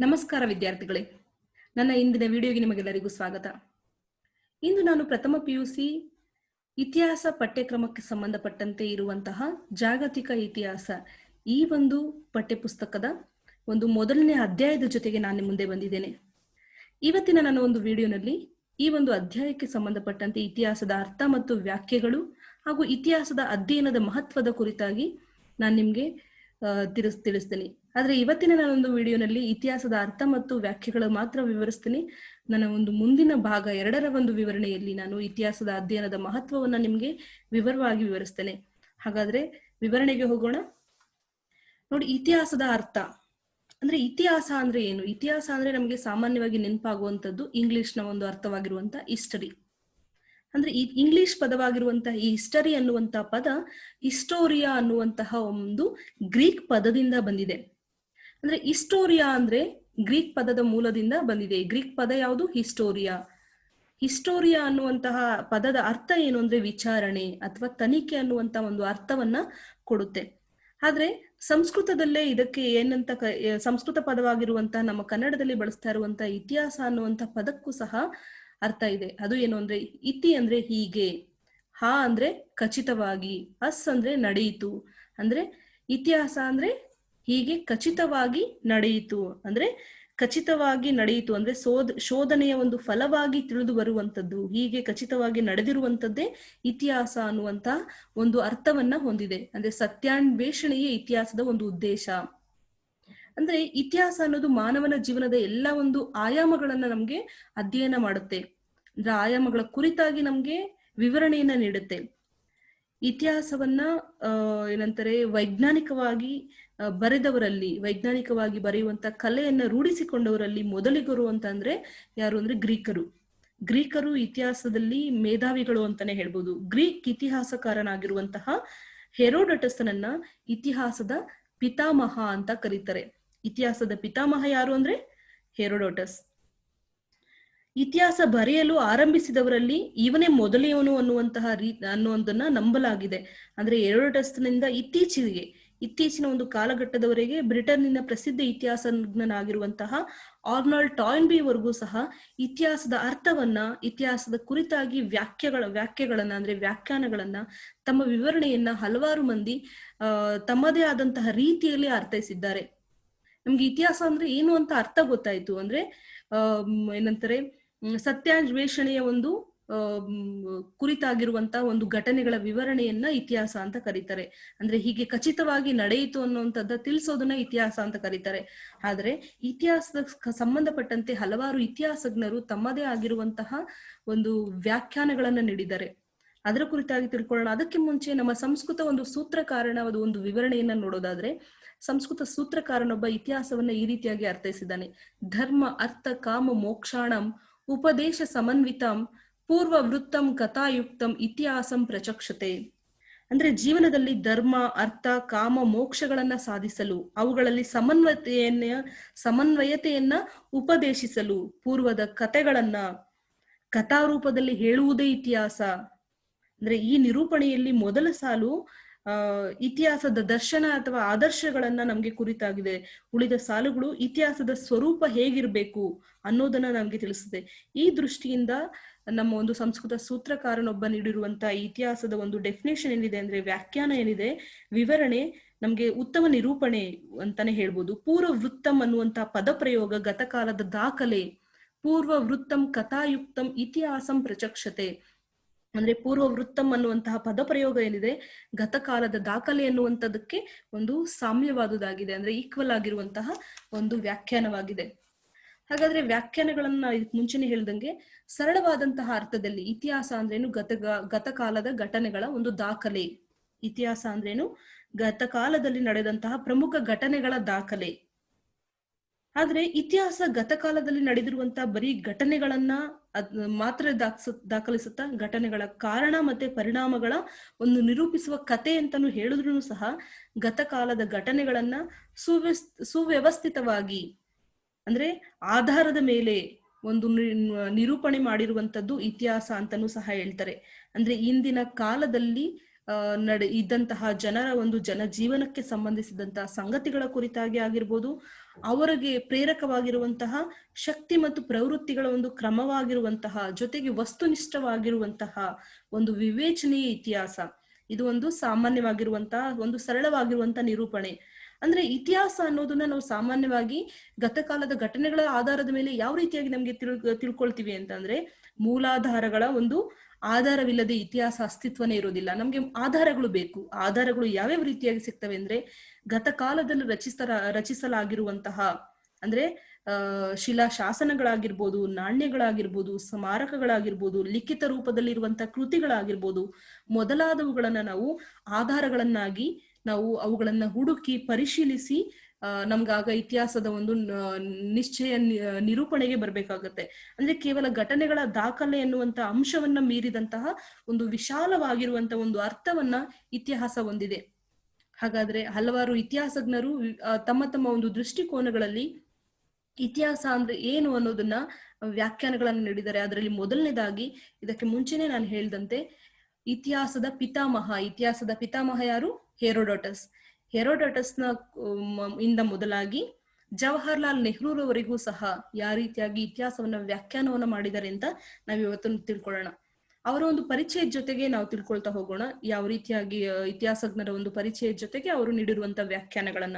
ನಮಸ್ಕಾರ ವಿದ್ಯಾರ್ಥಿಗಳೇ. ನನ್ನ ಇಂದಿನ ವಿಡಿಯೋಗೆ ನಿಮಗೆಲ್ಲರಿಗೂ ಸ್ವಾಗತ. ಇಂದು ನಾನು ಪ್ರಥಮ ಪಿಯುಸಿ ಇತಿಹಾಸ ಪಠ್ಯಕ್ರಮಕ್ಕೆ ಸಂಬಂಧಪಟ್ಟಂತೆ ಇರುವಂತಹ ಜಾಗತಿಕ ಇತಿಹಾಸ ಈ ಒಂದು ಪಠ್ಯಪುಸ್ತಕದ ಒಂದು ಮೊದಲನೇ ಅಧ್ಯಾಯದ ಜೊತೆಗೆ ನಾನು ಮುಂದೆ ಬಂದಿದ್ದೇನೆ. ಇವತ್ತಿನ ನನ್ನ ಒಂದು ವಿಡಿಯೋನಲ್ಲಿ ಈ ಒಂದು ಅಧ್ಯಾಯಕ್ಕೆ ಸಂಬಂಧಪಟ್ಟಂತೆ ಇತಿಹಾಸದ ಅರ್ಥ ಮತ್ತು ವ್ಯಾಖ್ಯೆಗಳು ಹಾಗೂ ಇತಿಹಾಸದ ಅಧ್ಯಯನದ ಮಹತ್ವದ ಕುರಿತಾಗಿ ನಾನು ನಿಮಗೆ ತಿಳಿಸ್ ತಿಳಿಸ್ತೀನಿ. ಆದ್ರೆ ಇವತ್ತಿನ ನಾನೊಂದು ವಿಡಿಯೋನಲ್ಲಿ ಇತಿಹಾಸದ ಅರ್ಥ ಮತ್ತು ವ್ಯಾಖ್ಯೆಗಳು ಮಾತ್ರ ವಿವರಿಸ್ತೀನಿ. ನನ್ನ ಒಂದು ಮುಂದಿನ ಭಾಗ, ಎರಡರ ಒಂದು ವಿವರಣೆಯಲ್ಲಿ ನಾನು ಇತಿಹಾಸದ ಅಧ್ಯಯನದ ಮಹತ್ವವನ್ನ ನಿಮ್ಗೆ ವಿವರವಾಗಿ ವಿವರಿಸ್ತೇನೆ. ಹಾಗಾದ್ರೆ ವಿವರಣೆಗೆ ಹೋಗೋಣ. ನೋಡಿ, ಇತಿಹಾಸದ ಅರ್ಥ. ಅಂದ್ರೆ ಇತಿಹಾಸ ಅಂದ್ರೆ ಏನು? ಇತಿಹಾಸ ಅಂದ್ರೆ ನಮಗೆ ಸಾಮಾನ್ಯವಾಗಿ ನೆನಪಾಗುವಂತದ್ದು ಇಂಗ್ಲಿಷ್ನ ಒಂದು ಅರ್ಥವಾಗಿರುವಂತ ಹಿಸ್ಟರಿ. ಅಂದ್ರೆ ಈ ಇಂಗ್ಲಿಷ್ ಪದವಾಗಿರುವಂತಹ ಈ ಹಿಸ್ಟರಿ ಅನ್ನುವಂತಹ ಪದ ಹಿಸ್ಟೋರಿಯಾ ಅನ್ನುವಂತಹ ಒಂದು ಗ್ರೀಕ್ ಪದದಿಂದ ಬಂದಿದೆ. ಅಂದ್ರೆ ಹಿಸ್ಟೋರಿಯಾ ಅಂದ್ರೆ ಗ್ರೀಕ್ ಪದದ ಮೂಲದಿಂದ ಬಂದಿದೆ. ಗ್ರೀಕ್ ಪದ ಯಾವುದು? ಹಿಸ್ಟೋರಿಯಾ. ಹಿಸ್ಟೋರಿಯಾ ಅನ್ನುವಂತಹ ಪದದ ಅರ್ಥ ಏನು ಅಂದ್ರೆ ವಿಚಾರಣೆ ಅಥವಾ ತನಿಖೆ ಅನ್ನುವಂತಹ ಒಂದು ಅರ್ಥವನ್ನ ಕೊಡುತ್ತೆ. ಆದ್ರೆ ಸಂಸ್ಕೃತದಲ್ಲೇ ಇದಕ್ಕೆ ಏನಂತ ಸಂಸ್ಕೃತ ಪದವಾಗಿರುವಂತಹ ನಮ್ಮ ಕನ್ನಡದಲ್ಲಿ ಬಳಸ್ತಾ ಇರುವಂತಹ ಇತಿಹಾಸ ಅನ್ನುವಂತಹ ಪದಕ್ಕೂ ಸಹ ಅರ್ಥ ಇದೆ. ಅದು ಏನು ಅಂದ್ರೆ ಇತಿ ಅಂದ್ರೆ ಹೀಗೆ, ಹಾ ಅಂದ್ರೆ ಖಚಿತವಾಗಿ, ಅಸ್ ಅಂದ್ರೆ ನಡೆಯಿತು. ಅಂದ್ರೆ ಇತಿಹಾಸ ಅಂದ್ರೆ ಹೀಗೆ ಖಚಿತವಾಗಿ ನಡೆಯಿತು. ಅಂದ್ರೆ ಖಚಿತವಾಗಿ ನಡೆಯಿತು. ಅಂದ್ರೆ ಶೋಧ ಶೋಧನೆಯ ಒಂದು ಫಲವಾಗಿ ತಿಳಿದು ಬರುವಂತದ್ದು ಹೀಗೆ ಖಚಿತವಾಗಿ ನಡೆದಿರುವಂತದ್ದೇ ಇತಿಹಾಸ ಅನ್ನುವಂತ ಒಂದು ಅರ್ಥವನ್ನ ಹೊಂದಿದೆ. ಅಂದ್ರೆ ಸತ್ಯಾನ್ವೇಷಣೆಯೇ ಇತಿಹಾಸದ ಒಂದು ಉದ್ದೇಶ. ಅಂದ್ರೆ ಇತಿಹಾಸ ಅನ್ನೋದು ಮಾನವನ ಜೀವನದ ಎಲ್ಲ ಒಂದು ಆಯಾಮಗಳನ್ನ ನಮ್ಗೆ ಅಧ್ಯಯನ ಮಾಡುತ್ತೆ. ಅಂದ್ರೆ ಆಯಾಮಗಳ ಕುರಿತಾಗಿ ನಮ್ಗೆ ವಿವರಣೆಯನ್ನ ನೀಡುತ್ತೆ. ಇತಿಹಾಸವನ್ನ ಏನಂತಾರೆ, ವೈಜ್ಞಾನಿಕವಾಗಿ ಬರೆದವರಲ್ಲಿ, ವೈಜ್ಞಾನಿಕವಾಗಿ ಬರೆಯುವಂತ ಕಲೆಯನ್ನ ರೂಢಿಸಿಕೊಂಡವರಲ್ಲಿ ಮೊದಲಿಗರು ಅಂತ ಅಂದ್ರೆ ಯಾರು ಅಂದ್ರೆ ಗ್ರೀಕರು. ಗ್ರೀಕರು ಇತಿಹಾಸದಲ್ಲಿ ಮೇಧಾವಿಗಳು ಅಂತಾನೆ ಹೇಳ್ಬೋದು. ಗ್ರೀಕ್ ಇತಿಹಾಸಕಾರನಾಗಿರುವಂತಹ ಹೆರೋಡಟಸ್ನನ್ನ ಇತಿಹಾಸದ ಪಿತಾಮಹ ಅಂತ ಕರೀತಾರೆ. ಇತಿಹಾಸದ ಪಿತಾಮಹ ಯಾರು ಅಂದ್ರೆ? ಹೆರೋಡೋಟಸ್. ಇತಿಹಾಸ ಬರೆಯಲು ಆರಂಭಿಸಿದವರಲ್ಲಿ ಇವನೇ ಮೊದಲಿಯವನು ಅನ್ನುವಂತಹ ರೀ, ಅನ್ನುವುದನ್ನ ನಂಬಲಾಗಿದೆ. ಅಂದ್ರೆ ಹೆರೋಡೋಟಸ್ನಿಂದ ಇತ್ತೀಚೆಗೆ ಇತ್ತೀಚಿನ ಒಂದು ಕಾಲಘಟ್ಟದವರೆಗೆ ಬ್ರಿಟನ್ನಿನ ಪ್ರಸಿದ್ಧ ಇತಿಹಾಸಜ್ಞನಾಗಿರುವಂತಹ ಆರ್ನಾಲ್ಡ್ ಟಾಯ್ನ್ಬಿ ವರೆಗೂ ಸಹ ಇತಿಹಾಸದ ಅರ್ಥವನ್ನ, ಇತಿಹಾಸದ ಕುರಿತಾಗಿ ವ್ಯಾಖ್ಯಗಳ, ವ್ಯಾಖ್ಯಗಳನ್ನ ಅಂದ್ರೆ ವ್ಯಾಖ್ಯಾನಗಳನ್ನ ತಮ್ಮ ವಿವರಣೆಯನ್ನ ಹಲವಾರು ಮಂದಿ ತಮ್ಮದೇ ಆದಂತಹ ರೀತಿಯಲ್ಲಿ ಅರ್ಥೈಸಿದ್ದಾರೆ. ನಮ್ಗೆ ಇತಿಹಾಸ ಅಂದ್ರೆ ಏನು ಅಂತ ಅರ್ಥ ಗೊತ್ತಾಯ್ತು ಅಂದ್ರೆ ಏನಂತಾರೆ ಸತ್ಯಾನ್ವೇಷಣೆಯ ಒಂದು ಕುರಿತಾಗಿರುವಂತಹ ಒಂದು ಘಟನೆಗಳ ವಿವರಣೆಯನ್ನ ಇತಿಹಾಸ ಅಂತ ಕರೀತಾರೆ. ಅಂದ್ರೆ ಹೀಗೆ ಖಚಿತವಾಗಿ ನಡೆಯಿತು ಅನ್ನುವಂಥದ್ದ ತಿಳಿಸೋದನ್ನ ಇತಿಹಾಸ ಅಂತ ಕರೀತಾರೆ. ಆದ್ರೆ ಇತಿಹಾಸದ ಸಂಬಂಧಪಟ್ಟಂತೆ ಹಲವಾರು ಇತಿಹಾಸಜ್ಞರು ತಮ್ಮದೇ ಆಗಿರುವಂತಹ ಒಂದು ವ್ಯಾಖ್ಯಾನಗಳನ್ನ ನೀಡಿದ್ದಾರೆ. ಅದರ ಕುರಿತಾಗಿ ತಿಳ್ಕೊಳ್ಳೋಣ. ಅದಕ್ಕೆ ಮುಂಚೆ ನಮ್ಮ ಸಂಸ್ಕೃತ ಒಂದು ಸೂತ್ರಕಾರನ ಒಂದು ವಿವರಣೆಯನ್ನ ನೋಡೋದಾದ್ರೆ, ಸಂಸ್ಕೃತ ಸೂತ್ರಕಾರನೊಬ್ಬ ಇತಿಹಾಸವನ್ನ ಈ ರೀತಿಯಾಗಿ ಅರ್ಥೈಸಿದ್ದಾನೆ. ಧರ್ಮ, ಅರ್ಥ, ಕಾಮ, ಮೋಕ್ಷಾಣಂ, ಉಪದೇಶ ಸಮನ್ವಿತಂ ಪೂರ್ವ ವೃತ್ತಂ ಕಥಾಯುಕ್ತಂ ಇತಿಹಾಸಂ ಪ್ರಚಕ್ಷತೆ. ಅಂದ್ರೆ ಜೀವನದಲ್ಲಿ ಧರ್ಮ, ಅರ್ಥ, ಕಾಮ, ಮೋಕ್ಷಗಳನ್ನ ಸಾಧಿಸಲು, ಅವುಗಳಲ್ಲಿ ಸಮನ್ವಯತೆಯನ್ನ ಸಮನ್ವಯತೆಯನ್ನ ಉಪದೇಶಿಸಲು, ಪೂರ್ವದ ಕಥೆಗಳನ್ನ ಕಥಾರೂಪದಲ್ಲಿ ಹೇಳುವುದೇ ಇತಿಹಾಸ. ಅಂದ್ರೆ ಈ ನಿರೂಪಣೆಯಲ್ಲಿ ಮೊದಲ ಸಾಲು ಇತಿಹಾಸದ ದರ್ಶನ ಅಥವಾ ಆದರ್ಶಗಳನ್ನ ನಮ್ಗೆ ಕುರಿತಾಗಿದೆ. ಉಳಿದ ಸಾಲುಗಳು ಇತಿಹಾಸದ ಸ್ವರೂಪ ಹೇಗಿರ್ಬೇಕು ಅನ್ನೋದನ್ನ ನಮ್ಗೆ ತಿಳಿಸುತ್ತೆ. ಈ ದೃಷ್ಟಿಯಿಂದ ನಮ್ಮ ಒಂದು ಸಂಸ್ಕೃತ ಸೂತ್ರಕಾರನೊಬ್ಬ ನೀಡಿರುವಂತಹ ಇತಿಹಾಸದ ಒಂದು ಡೆಫಿನೇಷನ್ ಏನಿದೆ ಅಂದ್ರೆ ವ್ಯಾಖ್ಯಾನ ಏನಿದೆ, ವಿವರಣೆ ನಮ್ಗೆ ಉತ್ತಮ ನಿರೂಪಣೆ ಅಂತಾನೆ ಹೇಳ್ಬೋದು. ಪೂರ್ವ ವೃತ್ತಂ ಅನ್ನುವಂತಹ ಪದಪ್ರಯೋಗ ಗತಕಾಲದ ದಾಖಲೆ ಪೂರ್ವ ವೃತ್ತಂ ಕಥಾಯುಕ್ತಂ ಇತಿಹಾಸಂ ಪ್ರಚಕ್ಷತೆ. ಅಂದ್ರೆ ಪೂರ್ವ ವೃತ್ತಂ ಅನ್ನುವಂತಹ ಪದಪ್ರಯೋಗ ಏನಿದೆ, ಗತಕಾಲದ ದಾಖಲೆ ಎನ್ನುವಂಥದಕ್ಕೆ ಒಂದು ಸಾಮ್ಯವಾದುದಾಗಿದೆ, ಅಂದ್ರೆ ಈಕ್ವಲ್ ಆಗಿರುವಂತಹ ಒಂದು ವ್ಯಾಖ್ಯಾನವಾಗಿದೆ. ಹಾಗಾದ್ರೆ ವ್ಯಾಖ್ಯಾನಗಳನ್ನ ಮುಂಚೆನೆ ಹೇಳ್ದಂಗೆ, ಸರಳವಾದಂತಹ ಅರ್ಥದಲ್ಲಿ ಇತಿಹಾಸ ಅಂದ್ರೇನು ಗತ ಗತಕಾಲದ ಘಟನೆಗಳ ಒಂದು ದಾಖಲೆ. ಇತಿಹಾಸ ಅಂದ್ರೇನು ಗತಕಾಲದಲ್ಲಿ ನಡೆದಂತಹ ಪ್ರಮುಖ ಘಟನೆಗಳ ದಾಖಲೆ. ಆದ್ರೆ ಇತಿಹಾಸ ಗತಕಾಲದಲ್ಲಿ ನಡೆದಿರುವಂತಹ ಬರೀ ಘಟನೆಗಳನ್ನ ಅದ್ ಮಾತ್ರ ದಾಖಸ ದಾಖಲಿಸುತ್ತಾ ಘಟನೆಗಳ ಕಾರಣ ಮತ್ತೆ ಪರಿಣಾಮಗಳ ಒಂದು ನಿರೂಪಿಸುವ ಕತೆ ಅಂತಾನು ಹೇಳಿದ್ರು ಸಹ ಗತಕಾಲದ ಘಟನೆಗಳನ್ನ ಸುವ್ಯಸ್ ಸುವ್ಯವಸ್ಥಿತವಾಗಿ ಅಂದ್ರೆ ಆಧಾರದ ಮೇಲೆ ಒಂದು ನಿರೂಪಣೆ ಮಾಡಿರುವಂತದ್ದು ಇತಿಹಾಸ ಅಂತಾನು ಸಹ ಹೇಳ್ತಾರೆ. ಅಂದ್ರೆ ಇಂದಿನ ಕಾಲದಲ್ಲಿ ನಡೆ ಇದ್ದಂತಹ ಜನರ ಒಂದು ಜನಜೀವನಕ್ಕೆ ಸಂಬಂಧಿಸಿದಂತಹ ಸಂಗತಿಗಳ ಕುರಿತಾಗಿ ಆಗಿರ್ಬೋದು, ಅವರಿಗೆ ಪ್ರೇರಕವಾಗಿರುವಂತಹ ಶಕ್ತಿ ಮತ್ತು ಪ್ರವೃತ್ತಿಗಳ ಒಂದು ಕ್ರಮವಾಗಿರುವಂತಹ, ಜೊತೆಗೆ ವಸ್ತುನಿಷ್ಠವಾಗಿರುವಂತಹ ಒಂದು ವಿವೇಚನೆಯ ಇತಿಹಾಸ. ಇದು ಒಂದು ಸಾಮಾನ್ಯವಾಗಿರುವಂತಹ, ಒಂದು ಸರಳವಾಗಿರುವಂತಹ ನಿರೂಪಣೆ. ಅಂದ್ರೆ ಇತಿಹಾಸ ಅನ್ನೋದನ್ನ ನಾವು ಸಾಮಾನ್ಯವಾಗಿ ಗತಕಾಲದ ಘಟನೆಗಳ ಆಧಾರದ ಮೇಲೆ ಯಾವ ರೀತಿಯಾಗಿ ನಮ್ಗೆ ತಿಳ್ ತಿಳ್ಕೊಳ್ತೀವಿ ಅಂತಂದ್ರೆ ಮೂಲಾಧಾರಗಳ ಒಂದು ಆಧಾರವಿಲ್ಲದೆ ಇತಿಹಾಸ ಅಸ್ತಿತ್ವನೇ ಇರೋದಿಲ್ಲ ನಮ್ಗೆ ಆಧಾರಗಳು ಬೇಕು. ಆಧಾರಗಳು ಯಾವ್ಯಾವ ರೀತಿಯಾಗಿ ಸಿಗ್ತವೆ ಅಂದ್ರೆ ಗತಕಾಲದಲ್ಲಿ ರಚಿಸ ರಚಿಸಲಾಗಿರುವಂತಹ ಅಂದ್ರೆ, ಆ, ಶಿಲಾ ಶಾಸನಗಳಾಗಿರ್ಬೋದು, ನಾಣ್ಯಗಳಾಗಿರ್ಬೋದು, ಸ್ಮಾರಕಗಳಾಗಿರ್ಬೋದು, ಲಿಖಿತ ರೂಪದಲ್ಲಿರುವಂತಹ ಕೃತಿಗಳಾಗಿರ್ಬೋದು, ಮೊದಲಾದವುಗಳನ್ನ ನಾವು ಆಧಾರಗಳನ್ನಾಗಿ ನಾವು ಅವುಗಳನ್ನ ಹುಡುಕಿ ಪರಿಶೀಲಿಸಿ ನಮ್ಗಾಗ ಇತಿಹಾಸದ ಒಂದು ನಿಶ್ಚಯ ನಿರೂಪಣೆಗೆ ಬರ್ಬೇಕಾಗತ್ತೆ. ಅಂದ್ರೆ ಕೇವಲ ಘಟನೆಗಳ ದಾಖಲೆ ಎನ್ನುವಂತ ಅಂಶವನ್ನ ಮೀರಿದಂತಹ ಒಂದು ವಿಶಾಲವಾಗಿರುವಂತ ಒಂದು ಅರ್ಥವನ್ನ ಇತಿಹಾಸ ಹೊಂದಿದೆ. ಹಾಗಾದ್ರೆ ಹಲವಾರು ಇತಿಹಾಸಜ್ಞರು ತಮ್ಮ ತಮ್ಮ ಒಂದು ದೃಷ್ಟಿಕೋನಗಳಲ್ಲಿ ಇತಿಹಾಸ ಅಂದ್ರೆ ಏನು ಅನ್ನೋದನ್ನ ವ್ಯಾಖ್ಯಾನಗಳನ್ನು ನೀಡಿದ್ದಾರೆ. ಅದರಲ್ಲಿ ಮೊದಲನೇದಾಗಿ ಇದಕ್ಕೆ ಮುಂಚೆನೆ ನಾನು ಹೇಳಿದಂತೆ ಇತಿಹಾಸದ ಪಿತಾಮಹ. ಇತಿಹಾಸದ ಪಿತಾಮಹ ಯಾರು? ಹೆರೋಡೋಟಸ್. ಹೆರೋಡೋಟಸ್ನ ಇಂದ ಮೊದಲಾಗಿ ಜವಾಹರ್ಲಾಲ್ ನೆಹರೂರವರೆಗೂ ಸಹ ಯಾವ ರೀತಿಯಾಗಿ ಇತಿಹಾಸವನ್ನ ವ್ಯಾಖ್ಯಾನವನ್ನ ಮಾಡಿದ್ದಾರೆ ಅಂತ ನಾವ್ ಇವತ್ತು ತಿಳ್ಕೊಳ್ಳೋಣ. ಅವರ ಒಂದು ಪರಿಚಯದ ಜೊತೆಗೆ ನಾವು ತಿಳ್ಕೊಳ್ತಾ ಹೋಗೋಣ. ಯಾವ ರೀತಿಯಾಗಿ ಇತಿಹಾಸಜ್ಞರ ಒಂದು ಪರಿಚಯದ ಜೊತೆಗೆ ಅವರು ನೀಡಿರುವಂತ ವ್ಯಾಖ್ಯಾನಗಳನ್ನ.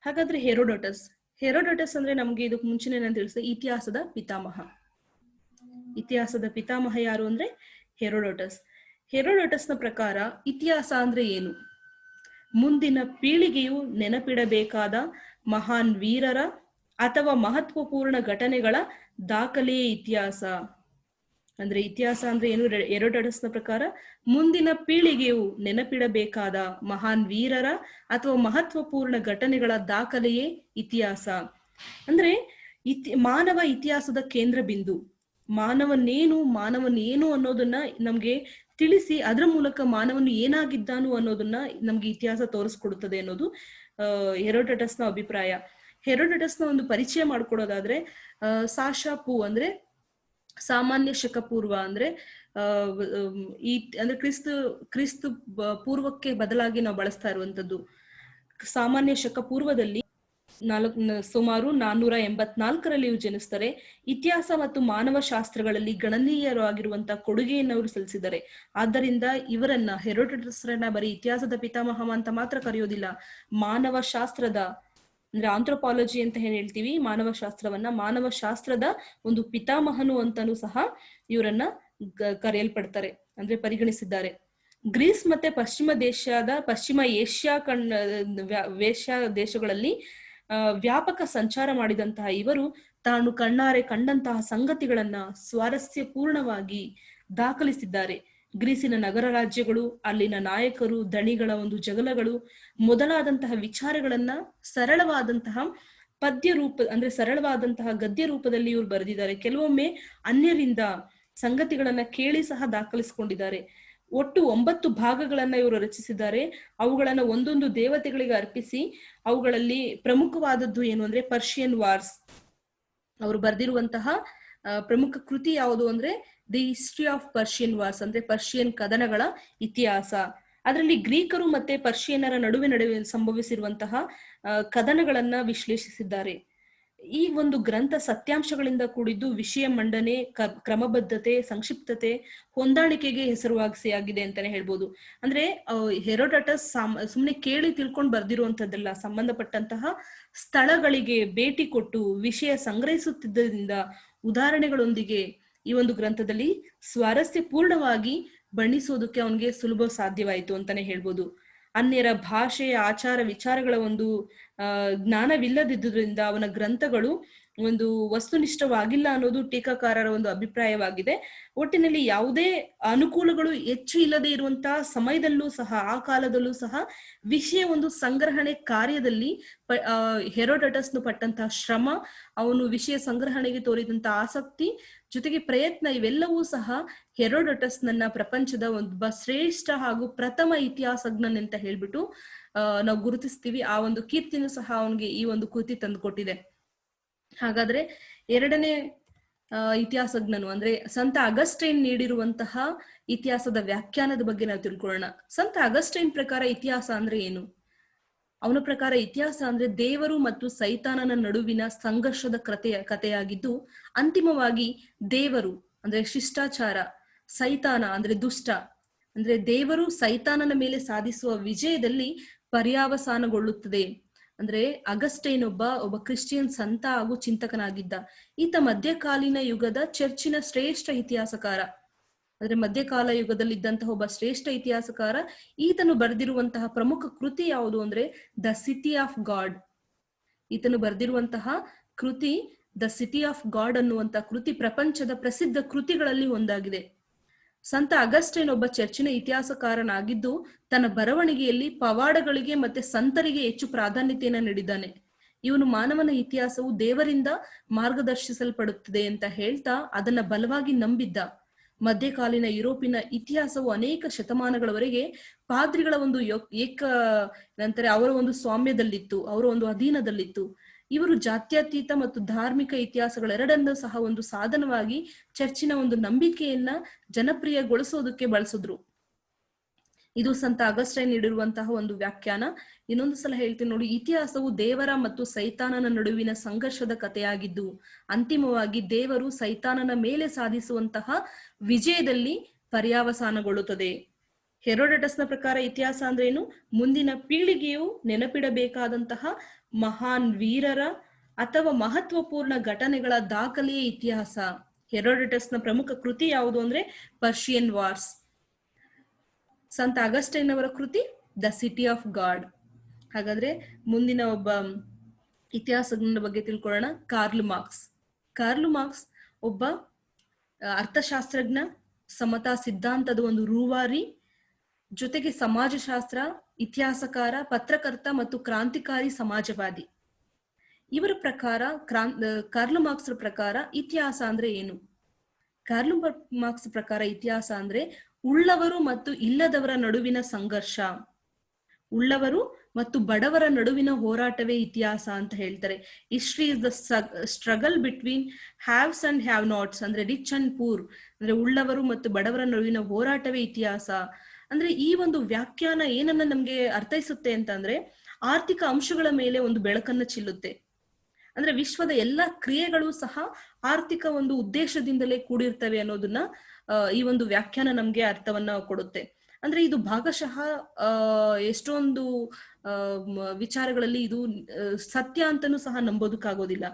ಹಾಗಾದ್ರೆ ಹೆರೋಡೋಟಸ್. ಹೆರೋಡೋಟಸ್ ಅಂದ್ರೆ ನಮ್ಗೆ ಇದಕ್ಕೆ ಮುಂಚೆನೆ ನಾನು ತಿಳಿಸಿದೆ, ಇತಿಹಾಸದ ಪಿತಾಮಹ. ಇತಿಹಾಸದ ಪಿತಾಮಹ ಯಾರು ಅಂದ್ರೆ ಹೆರೋಡೋಟಸ್. ಹೆರೋಡೋಟಸ್ನ ಪ್ರಕಾರ ಇತಿಹಾಸ ಅಂದ್ರೆ ಏನು? ಮುಂದಿನ ಪೀಳಿಗೆಯು ನೆನಪಿಡಬೇಕಾದ ಮಹಾನ್ ವೀರರ ಅಥವಾ ಮಹತ್ವಪೂರ್ಣ ಘಟನೆಗಳ ದಾಖಲೆಯೇ ಇತಿಹಾಸ. ಅಂದ್ರೆ ಇತಿಹಾಸ ಅಂದ್ರೆ ಏನು? ಎರಡಡಸ್ನ ಪ್ರಕಾರ ಮುಂದಿನ ಪೀಳಿಗೆಯು ನೆನಪಿಡಬೇಕಾದ ಮಹಾನ್ ವೀರರ ಅಥವಾ ಮಹತ್ವಪೂರ್ಣ ಘಟನೆಗಳ ದಾಖಲೆಯೇ ಇತಿಹಾಸ. ಅಂದ್ರೆ ಇತಿ, ಮಾನವ ಇತಿಹಾಸದ ಕೇಂದ್ರ ಬಿಂದು. ಮಾನವನೇನು ಮಾನವನೇನು ಅನ್ನೋದನ್ನ ನಮ್ಗೆ ತಿಳಿಸಿ ಅದರ ಮೂಲಕ ಮಾನವನು ಏನಾಗಿದ್ದಾನು ಅನ್ನೋದನ್ನ ನಮ್ಗೆ ಇತಿಹಾಸ ತೋರಿಸ್ಕೊಡುತ್ತದೆ ಅನ್ನೋದು ಹೆರೋಡಟಸ್ನ ಅಭಿಪ್ರಾಯ. ಹೆರೋಡಟಸ್ನ ಒಂದು ಪರಿಚಯ ಮಾಡ್ಕೊಡೋದಾದ್ರೆ ಅಹ್ ಸಾಶಾ ಪೂ ಅಂದ್ರೆ ಸಾಮಾನ್ಯ ಶಕ ಪೂರ್ವ ಅಂದ್ರೆ ಅಹ್ ಈ ಅಂದ್ರೆ ಕ್ರಿಸ್ತು ಕ್ರಿಸ್ತು ಪೂರ್ವಕ್ಕೆ ಬದಲಾಗಿ ನಾವು ಬಳಸ್ತಾ ಇರುವಂತದ್ದು ಸಾಮಾನ್ಯ ಶಕ ಪೂರ್ವದಲ್ಲಿ ನಾಲ್ಕು ಸುಮಾರು ನಾನ್ನೂರ ಎಂಬತ್ನಾಲ್ಕರಲ್ಲಿ ಇವು ಜನಿಸ್ತಾರೆ. ಇತಿಹಾಸ ಮತ್ತು ಮಾನವ ಶಾಸ್ತ್ರಗಳಲ್ಲಿ ಗಣನೀಯರಾಗಿರುವಂತಹ ಕೊಡುಗೆಯನ್ನು ಅವರು ಸಲ್ಲಿಸಿದ್ದಾರೆ. ಆದ್ದರಿಂದ ಇವರನ್ನ ಹೆರೋಟಸ್ರನ್ನ ಬರೀ ಇತಿಹಾಸದ ಪಿತಾಮಹ ಅಂತ ಮಾತ್ರ ಕರೆಯೋದಿಲ್ಲ. ಮಾನವ ಶಾಸ್ತ್ರದ, ಅಂದ್ರೆ ಆಂಥ್ರೋಪಾಲಜಿ ಅಂತ ಏನ್ ಹೇಳ್ತೀವಿ. ಮಾನವ ಶಾಸ್ತ್ರವನ್ನ ಮಾನವ ಶಾಸ್ತ್ರದ ಒಂದು ಪಿತಾಮಹನು ಅಂತಾನೂ ಸಹ ಇವರನ್ನ ಕರೆಯಲ್ಪಡ್ತಾರೆ, ಅಂದ್ರೆ ಪರಿಗಣಿಸಿದ್ದಾರೆ. ಗ್ರೀಸ್ ಮತ್ತೆ ಪಶ್ಚಿಮ ದೇಶದ, ಪಶ್ಚಿಮ ಏಷ್ಯಾ ಕಣ್ ಏಷ್ಯಾ ದೇಶಗಳಲ್ಲಿ ವ್ಯಾಪಕ ಸಂಚಾರ ಮಾಡಿದಂತಹ ಇವರು ತಾನು ಕಣ್ಣಾರೆ ಕಂಡಂತಹ ಸಂಗತಿಗಳನ್ನ ಸ್ವಾರಸ್ಯಪೂರ್ಣವಾಗಿ ದಾಖಲಿಸಿದ್ದಾರೆ. ಗ್ರೀಸಿನ ನಗರ ರಾಜ್ಯಗಳು, ಅಲ್ಲಿನ ನಾಯಕರು, ದಣಿಗಳ ಒಂದು ಜಗಲಗಳು ಮೊದಲಾದಂತಹ ವಿಚಾರಗಳನ್ನ ಸರಳವಾದಂತಹ ಪದ್ಯ ರೂಪ, ಅಂದ್ರೆ ಸರಳವಾದಂತಹ ಗದ್ಯ ರೂಪದಲ್ಲಿ ಇವರು ಬರೆದಿದ್ದಾರೆ. ಕೆಲವೊಮ್ಮೆ ಅನ್ಯರಿಂದ ಸಂಗತಿಗಳನ್ನ ಕೇಳಿ ಸಹ ದಾಖಲಿಸಿಕೊಂಡಿದ್ದಾರೆ. ಒಟ್ಟು ಒಂಬತ್ತು ಭಾಗಗಳನ್ನ ಇವರು ರಚಿಸಿದ್ದಾರೆ. ಅವುಗಳನ್ನ ಒಂದೊಂದು ದೇವತೆಗಳಿಗೆ ಅರ್ಪಿಸಿ ಅವುಗಳಲ್ಲಿ ಪ್ರಮುಖವಾದದ್ದು ಏನು ಅಂದ್ರೆ ಪರ್ಷಿಯನ್ ವಾರ್ಸ್. ಅವರು ಬರೆದಿರುವಂತಹ ಪ್ರಮುಖ ಕೃತಿ ಯಾವುದು ಅಂದ್ರೆ the history of Persian wars ಅಂದ್ರೆ ಪರ್ಷಿಯನ್ ಕದನಗಳ ಇತಿಹಾಸ. ಅದರಲ್ಲಿ ಗ್ರೀಕರು ಮತ್ತೆ ಪರ್ಷಿಯನ್ನರ ನಡುವೆ ನಡುವೆ ಸಂಭವಿಸಿರುವಂತಹ ಕದನಗಳನ್ನ ವಿಶ್ಲೇಷಿಸಿದ್ದಾರೆ. ಈ ಒಂದು ಗ್ರಂಥ ಸತ್ಯಾಂಶಗಳಿಂದ ಕೂಡಿದ್ದು ವಿಷಯ ಮಂಡನೆ ಕ್ರಮಬದ್ಧತೆ, ಸಂಕ್ಷಿಪ್ತತೆ, ಹೊಂದಾಣಿಕೆಗೆ ಹೆಸರುವಾಸಿಯಾಗಿದೆ ಅಂತಾನೆ ಹೇಳ್ಬೋದು. ಅಂದ್ರೆ ಹೆರೋಡಟಸ್ ಸುಮ್ಮನೆ ಕೇಳಿ ತಿಳ್ಕೊಂಡು ಬರ್ದಿರುವಂತದ್ದಲ್ಲ ಸಂಬಂಧಪಟ್ಟಂತಹ ಸ್ಥಳಗಳಿಗೆ ಭೇಟಿ ಕೊಟ್ಟು ವಿಷಯ ಸಂಗ್ರಹಿಸುತ್ತಿದ್ದರಿಂದ ಉದಾಹರಣೆಗಳೊಂದಿಗೆ ಈ ಒಂದು ಗ್ರಂಥದಲ್ಲಿ ಸ್ವಾರಸ್ಯ ಪೂರ್ಣವಾಗಿ ಬಣ್ಣಿಸೋದಕ್ಕೆ ಅವನಿಗೆ ಸುಲಭ ಸಾಧ್ಯವಾಯಿತು ಅಂತಾನೆ ಹೇಳ್ಬೋದು. ಅನ್ಯರ ಭಾಷೆ ಆಚಾರ ವಿಚಾರಗಳ ಒಂದು ಅಹ್ ಜ್ಞಾನವಿಲ್ಲದಿದ್ದುದರಿಂದ ಅವನ ಗ್ರಂಥಗಳು ಒಂದು ವಸ್ತುನಿಷ್ಠವಾಗಿಲ್ಲ ಅನ್ನೋದು ಟೀಕಾಕಾರರ ಒಂದು ಅಭಿಪ್ರಾಯವಾಗಿದೆ. ಒಟ್ಟಿನಲ್ಲಿ ಯಾವುದೇ ಅನುಕೂಲಗಳು ಹೆಚ್ಚು ಇಲ್ಲದೆ ಇರುವಂತಹ ಸಮಯದಲ್ಲೂ ಸಹ, ಆ ಕಾಲದಲ್ಲೂ ಸಹ ವಿಷಯ ಒಂದು ಸಂಗ್ರಹಣೆ ಕಾರ್ಯದಲ್ಲಿ ಹೆರೋಡಟಸ್ನು ಪಟ್ಟಂತಹ ಶ್ರಮ, ಅವನು ವಿಷಯ ಸಂಗ್ರಹಣೆಗೆ ತೋರಿದಂತಹ ಆಸಕ್ತಿ, ಜೊತೆಗೆ ಪ್ರಯತ್ನ ಇವೆಲ್ಲವೂ ಸಹ ಹೆರೋಡಟಸ್ ನನ್ನ ಪ್ರಪಂಚದ ಒಬ್ಬ ಶ್ರೇಷ್ಠ ಹಾಗೂ ಪ್ರಥಮ ಇತಿಹಾಸಜ್ಞನ್ ಅಂತ ಹೇಳ್ಬಿಟ್ಟು ನಾವು ಗುರುತಿಸ್ತೀವಿ. ಆ ಒಂದು ಕೀರ್ತಿನೂ ಸಹ ಅವನಿಗೆ ಈ ಒಂದು ಕೃತಿ ತಂದುಕೊಟ್ಟಿದೆ. ಹಾಗಾದ್ರೆ ಎರಡನೇ ಇತಿಹಾಸಜ್ಞನು, ಅಂದ್ರೆ ಸಂತ ಅಗಸ್ಟೈನ್ ನೀಡಿರುವಂತಹ ಇತಿಹಾಸದ ವ್ಯಾಖ್ಯಾನದ ಬಗ್ಗೆ ನಾವು ತಿಳ್ಕೊಳ್ಳೋಣ. ಸಂತ ಅಗಸ್ಟೈನ್ ಪ್ರಕಾರ ಇತಿಹಾಸ ಅಂದ್ರೆ ಏನು? ಅವನ ಪ್ರಕಾರ ಇತಿಹಾಸ ಅಂದ್ರೆ ದೇವರು ಮತ್ತು ಸೈತಾನನ ನಡುವಿನ ಸಂಘರ್ಷದ ಕಥೆಯ ಕಥೆಯಾಗಿದ್ದು, ಅಂತಿಮವಾಗಿ ದೇವರು, ಅಂದ್ರೆ ಶಿಷ್ಟಾಚಾರ, ಸೈತಾನ ಅಂದ್ರೆ ದುಷ್ಟ, ಅಂದ್ರೆ ದೇವರು ಸೈತಾನನ ಮೇಲೆ ಸಾಧಿಸುವ ವಿಜಯದಲ್ಲಿ ಪರ್ಯಾವಸಾನಗೊಳ್ಳುತ್ತದೆ. ಅಂದ್ರೆ ಅಗಸ್ಟೈನ್ ಒಬ್ಬ ಒಬ್ಬ ಕ್ರಿಶ್ಚಿಯನ್ ಸಂತ ಹಾಗೂ ಚಿಂತಕನಾಗಿದ್ದ. ಈತ ಮಧ್ಯಕಾಲೀನ ಯುಗದ ಚರ್ಚಿನ ಶ್ರೇಷ್ಠ ಇತಿಹಾಸಕಾರ. ಅಂದ್ರೆ ಮಧ್ಯಕಾಲ ಯುಗದಲ್ಲಿ ಇದ್ದಂತಹ ಒಬ್ಬ ಶ್ರೇಷ್ಠ ಇತಿಹಾಸಕಾರ. ಈತನು ಬರೆದಿರುವಂತಹ ಪ್ರಮುಖ ಕೃತಿ ಯಾವುದು ಅಂದ್ರೆ ದ ಸಿಟಿ ಆಫ್ ಗಾಡ್. ಈತನು ಬರೆದಿರುವಂತಹ ಕೃತಿ ದ ಸಿಟಿ ಆಫ್ ಗಾಡ್ ಅನ್ನುವಂತಹ ಕೃತಿ ಪ್ರಪಂಚದ ಪ್ರಸಿದ್ಧ ಕೃತಿಗಳಲ್ಲಿ ಒಂದಾಗಿದೆ. ಸಂತ ಅಗಸ್ಟೇನ್ ಒಬ್ಬ ಚರ್ಚಿನ ಇತಿಹಾಸಕಾರನಾಗಿದ್ದು, ತನ್ನ ಬರವಣಿಗೆಯಲ್ಲಿ ಪವಾಡಗಳಿಗೆ ಮತ್ತೆ ಸಂತರಿಗೆ ಹೆಚ್ಚು ಪ್ರಾಧಾನ್ಯತೆಯನ್ನು ನೀಡಿದ್ದಾನೆ. ಇವನು ಮಾನವನ ಇತಿಹಾಸವು ದೇವರಿಂದ ಮಾರ್ಗದರ್ಶಿಸಲ್ಪಡುತ್ತದೆ ಅಂತ ಹೇಳ್ತಾ ಅದನ್ನ ಬಲವಾಗಿ ನಂಬಿದ್ದ. ಮಧ್ಯಕಾಲೀನ ಯುರೋಪಿನ ಇತಿಹಾಸವು ಅನೇಕ ಶತಮಾನಗಳವರೆಗೆ ಪಾದ್ರಿಗಳ ಒಂದು ಏಕ ನಂತರ ಅವರ ಒಂದು ಸ್ವಾಮ್ಯದಲ್ಲಿತ್ತು, ಅವರ ಒಂದು ಅಧೀನದಲ್ಲಿತ್ತು. ಇವರು ಜಾತ್ಯತೀತ ಮತ್ತು ಧಾರ್ಮಿಕ ಇತಿಹಾಸಗಳೆರಡನ್ನೂ ಸಹ ಒಂದು ಸಾಧನವಾಗಿ ಚರ್ಚಿನ ಒಂದು ನಂಬಿಕೆಯನ್ನ ಜನಪ್ರಿಯಗೊಳಿಸೋದಕ್ಕೆ ಬಳಸಿದ್ರು. ಇದು ಸಂತ ಅಗಸ್ಟೈನ್ ನೀಡಿರುವಂತಹ ಒಂದು ವ್ಯಾಖ್ಯಾನ. ಇನ್ನೊಂದು ಸಲ ಹೇಳ್ತೀನಿ ನೋಡಿ, ಇತಿಹಾಸವು ದೇವರ ಮತ್ತು ಸೈತಾನನ ನಡುವಿನ ಸಂಘರ್ಷದ ಕಥೆಯಾಗಿದ್ದು, ಅಂತಿಮವಾಗಿ ದೇವರು ಸೈತಾನನ ಮೇಲೆ ಸಾಧಿಸುವಂತಹ ವಿಜಯದಲ್ಲಿ ಪರ್ಯಾವಸಾನಗೊಳ್ಳುತ್ತದೆ. ಹೆರೋಡಟಸ್ನ ಪ್ರಕಾರ ಇತಿಹಾಸ ಅಂದ್ರೆ ಏನು ಮುಂದಿನ ಪೀಳಿಗೆಯು ನೆನಪಿಡಬೇಕಾದಂತಹ ಮಹಾನ್ ವೀರರ ಅಥವಾ ಮಹತ್ವಪೂರ್ಣ ಘಟನೆಗಳ ದಾಖಲೆಯ ಇತಿಹಾಸ. ಹೆರೋಡಟಸ್ನ ಪ್ರಮುಖ ಕೃತಿ ಯಾವುದು ಅಂದ್ರೆ ಪರ್ಷಿಯನ್ ವಾರ್ಸ್. ಸಂತ ಅಗಸ್ಟೈನ್ ಅವರ ಕೃತಿ, ದ ಸಿಟಿ ಆಫ್ ಗಾಡ್. ಹಾಗಾದ್ರೆ ಮುಂದಿನ ಒಬ್ಬ ಇತಿಹಾಸಜ್ಞನ ಬಗ್ಗೆ ತಿಳ್ಕೊಳ್ಳೋಣ, ಕಾರ್ಲ್ ಮಾರ್ಕ್ಸ್. ಕಾರ್ಲ್ ಮಾರ್ಕ್ಸ್ ಒಬ್ಬ ಅರ್ಥಶಾಸ್ತ್ರಜ್ಞ, ಸಮತಾ ಸಿದ್ಧಾಂತದ ಒಂದು ರೂವಾರಿ, ಜೊತೆಗೆ ಸಮಾಜಶಾಸ್ತ್ರ ಇತಿಹಾಸಕಾರ, ಪತ್ರಕರ್ತ ಮತ್ತು ಕ್ರಾಂತಿಕಾರಿ ಸಮಾಜವಾದಿ. ಇವರ ಪ್ರಕಾರ ಕ್ರಾಂ ಕಾರ್ಲ್ ಮಾರ್ಕ್ಸ್ ಪ್ರಕಾರ ಇತಿಹಾಸ ಅಂದ್ರೆ ಏನು? ಕಾರ್ಲ್ ಮಾರ್ಕ್ಸ್ ಪ್ರಕಾರ ಇತಿಹಾಸ ಅಂದ್ರೆ ಉಳ್ಳವರು ಮತ್ತು ಇಲ್ಲದವರ ನಡುವಿನ ಸಂಘರ್ಷ. ಉಳ್ಳವರು ಮತ್ತು ಬಡವರ ನಡುವಿನ ಹೋರಾಟವೇ ಇತಿಹಾಸ ಅಂತ ಹೇಳ್ತಾರೆ. History is the struggle between haves and have nots ಅಂದ್ರೆ ರಿಚ್ ಅಂಡ್ ಪೂರ್. ಅಂದ್ರೆ ಉಳ್ಳವರು ಮತ್ತು ಬಡವರ ನಡುವಿನ ಹೋರಾಟವೇ ಇತಿಹಾಸ. ಅಂದ್ರೆ ಈ ಒಂದು ವ್ಯಾಖ್ಯಾನ ಏನನ್ನ ನಮ್ಗೆ ಅರ್ಥೈಸುತ್ತೆ ಅಂತಂದ್ರೆ ಆರ್ಥಿಕ ಅಂಶಗಳ ಮೇಲೆ ಒಂದು ಬೆಳಕನ್ನ ಚೆಲ್ಲುತ್ತೆ. ಅಂದ್ರೆ ವಿಶ್ವದ ಎಲ್ಲಾ ಕ್ರಿಯೆಗಳು ಸಹ ಆರ್ಥಿಕ ಒಂದು ಉದ್ದೇಶದಿಂದಲೇ ಕೂಡಿರ್ತವೆ ಅನ್ನೋದನ್ನ ಈ ಒಂದು ವ್ಯಾಖ್ಯಾನ ನಮ್ಗೆ ಅರ್ಥವನ್ನ ಕೊಡುತ್ತೆ. ಅಂದ್ರೆ ಇದು ಭಾಗಶಃ ಎಷ್ಟೊಂದು ವಿಚಾರಗಳಲ್ಲಿ ಇದು ಸತ್ಯ ಅಂತನೂ ಸಹ ನಂಬೋದಕ್ಕಾಗೋದಿಲ್ಲ.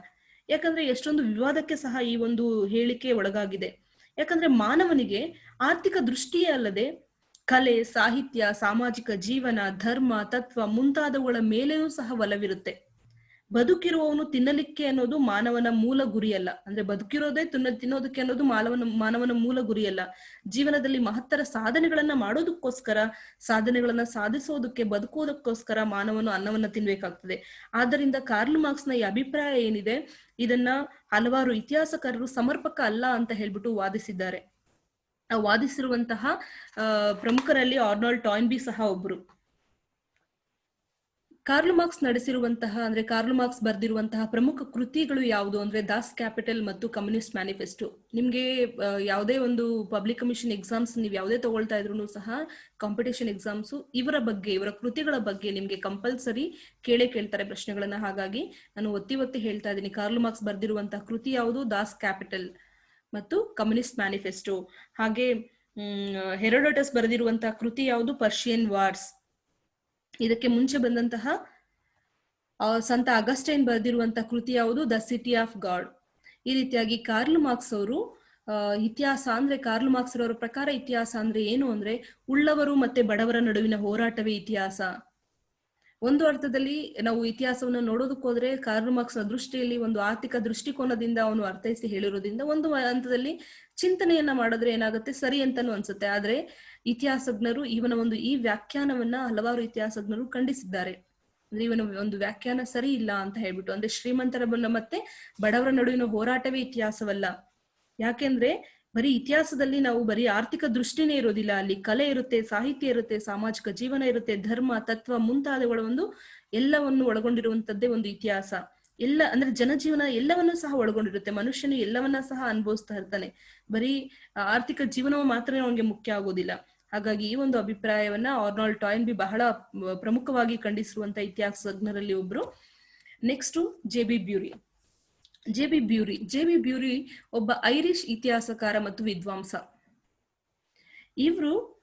ಯಾಕಂದ್ರೆ ಎಷ್ಟೊಂದು ವಿವಾದಕ್ಕೆ ಸಹ ಈ ಒಂದು ಹೇಳಿಕೆ ಒಳಗಾಗಿದೆ. ಯಾಕಂದ್ರೆ ಮಾನವನಿಗೆ ಆರ್ಥಿಕ ದೃಷ್ಟಿಯೇ ಅಲ್ಲದೆ ಕಲೆ, ಸಾಹಿತ್ಯ, ಸಾಮಾಜಿಕ ಜೀವನ, ಧರ್ಮ, ತತ್ವ ಮುಂತಾದವುಗಳ ಮೇಲೆಯೂ ಸಹ ಒಲವಿರುತ್ತೆ. ಬದುಕಿರುವವನು ತಿನ್ನಲಿಕ್ಕೆ ಅನ್ನೋದು ಮಾನವನ ಮೂಲ ಗುರಿಯಲ್ಲ. ಅಂದ್ರೆ ಬದುಕಿರೋದೇ ತಿನ್ನ, ತಿನ್ನೋದಕ್ಕೆ ಅನ್ನೋದು ಮಾನವನ ಮಾನವನ ಮೂಲ ಗುರಿಯಲ್ಲ. ಜೀವನದಲ್ಲಿ ಮಹತ್ತರ ಸಾಧನೆಗಳನ್ನ ಮಾಡೋದಕ್ಕೋಸ್ಕರ, ಸಾಧನೆಗಳನ್ನ ಸಾಧಿಸೋದಕ್ಕೆ ಬದುಕೋದಕ್ಕೋಸ್ಕರ ಮಾನವನು ಅನ್ನವನ್ನ ತಿನ್ಬೇಕಾಗ್ತದೆ. ಆದ್ದರಿಂದ ಕಾರ್ಲ್ ಮಾರ್ಕ್ಸ್ನ ಈ ಅಭಿಪ್ರಾಯ ಏನಿದೆ? ಇದನ್ನ ಹಲವಾರು ಇತಿಹಾಸಕಾರರು ಸಮರ್ಪಕ ಅಲ್ಲ ಅಂತ ಹೇಳ್ಬಿಟ್ಟು ವಾದಿಸಿದ್ದಾರೆ. ವಾದಿಸಿರುವಂತಹ ಪ್ರಮುಖರಲ್ಲಿ ಆರ್ನಾಲ್ಡ್ ಟಾಯ್ನ್ಬಿ ಸಹ ಒಬ್ರು. ಕಾರ್ಲ್ ಮಾರ್ಕ್ಸ್ ನಡೆಸಿರುವಂತಹ, ಅಂದ್ರೆ ಕಾರ್ಲ್ ಮಾರ್ಕ್ಸ್ ಬರೆದಿರುವಂತಹ ಪ್ರಮುಖ ಕೃತಿಗಳು ಯಾವುದು ಅಂದ್ರೆ ದಾಸ್ ಕ್ಯಾಪಿಟಲ್ ಮತ್ತು ಕಮ್ಯುನಿಸ್ಟ್ ಮ್ಯಾನಿಫೆಸ್ಟೋ. ನಿಮ್ಗೆ ಯಾವುದೇ ಒಂದು ಪಬ್ಲಿಕ್ ಕಮಿಷನ್ ಎಕ್ಸಾಮ್ಸ್ ನೀವು ಯಾವುದೇ ತಗೊಳ್ತಾ ಇದ್ರು ಸಹ ಕಾಂಪಿಟೇಷನ್ ಎಕ್ಸಾಮ್ಸ್ ಇವರ ಬಗ್ಗೆ, ಇವರ ಕೃತಿಗಳ ಬಗ್ಗೆ ನಿಮ್ಗೆ ಕಂಪಲ್ಸರಿ ಕೇಳೇ ಕೇಳ್ತಾರೆ ಪ್ರಶ್ನೆಗಳನ್ನ. ಹಾಗಾಗಿ ನಾನು ಒತ್ತಿ ಒತ್ತಿ ಹೇಳ್ತಾ ಇದ್ದೀನಿ, ಕಾರ್ಲ್ ಮಾರ್ಕ್ಸ್ ಬರೆದಿರುವಂತಹ ಕೃತಿ ಯಾವುದು? Das Capital. ಮತ್ತು ಕಮ್ಯುನಿಸ್ಟ್ ಮ್ಯಾನಿಫೆಸ್ಟೋ. ಹಾಗೆ ಹೆರೋಡೋಟಸ್ ಬರೆದಿರುವಂತಹ ಕೃತಿ ಯಾವುದು? Persian Wars. ಇದಕ್ಕೆ ಮುಂಚೆ ಬಂದಂತಹ ಸಂತ ಅಗಸ್ಟೈನ್ ಬರೆದಿರುವಂತಹ ಕೃತಿ ಯಾವುದು? The City of God. ಈ ರೀತಿಯಾಗಿ ಕಾರ್ಲ್ ಮಾರ್ಕ್ಸ್ ಅವರು ಇತಿಹಾಸ ಅಂದ್ರೆ ಕಾರ್ಲ್ ಮಾರ್ಕ್ಸ್ ಅವರ ಪ್ರಕಾರ ಇತಿಹಾಸ ಅಂದ್ರೆ ಏನು ಅಂದ್ರೆ ಉಳ್ಳವರು ಮತ್ತೆ ಬಡವರ ನಡುವಿನ ಹೋರಾಟವೇ ಇತಿಹಾಸ. ಒಂದು ಅರ್ಥದಲ್ಲಿ ನಾವು ಇತಿಹಾಸವನ್ನು ನೋಡೋದಕ್ಕೋದ್ರೆ ಮಾರ್ಕ್ಸ್ ದೃಷ್ಟಿಯಲ್ಲಿ ಒಂದು ಆರ್ಥಿಕ ದೃಷ್ಟಿಕೋನದಿಂದ ಅವನು ಅರ್ಥೈಸಿ ಹೇಳಿರೋದ್ರಿಂದ ಒಂದು ಹಂತದಲ್ಲಿ ಚಿಂತನೆಯನ್ನ ಮಾಡಿದ್ರೆ ಏನಾಗುತ್ತೆ? ಸರಿ ಅಂತಾನು ಅನ್ಸುತ್ತೆ. ಆದ್ರೆ ಇತಿಹಾಸಜ್ಞರು ಇವನ ಒಂದು ಈ ವ್ಯಾಖ್ಯಾನವನ್ನ ಹಲವಾರು ಇತಿಹಾಸಜ್ಞರು ಖಂಡಿಸಿದ್ದಾರೆ. ಅಂದ್ರೆ ಇವನ ಒಂದು ವ್ಯಾಖ್ಯಾನ ಸರಿ ಇಲ್ಲ ಅಂತ ಹೇಳ್ಬಿಟ್ಟು, ಅಂದ್ರೆ ಶ್ರೀಮಂತರ ಮತ್ತೆ ಬಡವರ ನಡುವಿನ ಹೋರಾಟವೇ ಇತಿಹಾಸವಲ್ಲ. ಯಾಕೆಂದ್ರೆ ಬರೀ ಇತಿಹಾಸದಲ್ಲಿ ನಾವು ಬರೀ ಆರ್ಥಿಕ ದೃಷ್ಟಿನೇ ಇರೋದಿಲ್ಲ. ಅಲ್ಲಿ ಕಲೆ ಇರುತ್ತೆ, ಸಾಹಿತ್ಯ ಇರುತ್ತೆ, ಸಾಮಾಜಿಕ ಜೀವನ ಇರುತ್ತೆ, ಧರ್ಮ, ತತ್ವ ಮುಂತಾದವುಗಳ ಒಂದು ಎಲ್ಲವನ್ನು ಒಳಗೊಂಡಿರುವಂತದ್ದೇ ಒಂದು ಇತಿಹಾಸ. ಎಲ್ಲ ಅಂದ್ರೆ ಜನಜೀವನ ಎಲ್ಲವನ್ನೂ ಸಹ ಒಳಗೊಂಡಿರುತ್ತೆ. ಮನುಷ್ಯನು ಎಲ್ಲವನ್ನ ಸಹ ಅನುಭವಿಸ್ತಾ ಇರ್ತಾನೆ. ಬರೀ ಆರ್ಥಿಕ ಜೀವನವು ಮಾತ್ರ ಅವನಿಗೆ ಮುಖ್ಯ ಆಗೋದಿಲ್ಲ. ಹಾಗಾಗಿ ಈ ಒಂದು ಅಭಿಪ್ರಾಯವನ್ನ ಆರ್ನಾಲ್ಡ್ ಟಾಯ್ನ್ ಬಿ ಬಹಳ ಪ್ರಮುಖವಾಗಿ ಖಂಡಿಸಿರುವಂತಹ ಇತಿಹಾಸಜ್ಞರಲ್ಲಿ ಒಬ್ರು. Next J B Bury. J B Bury J B Bury ಒಬ್ಬ ಐರಿಷ್ ಇತಿಹಾಸಕಾರ ಮತ್ತು ವಿದ್ವಾಂಸ. ಇವರು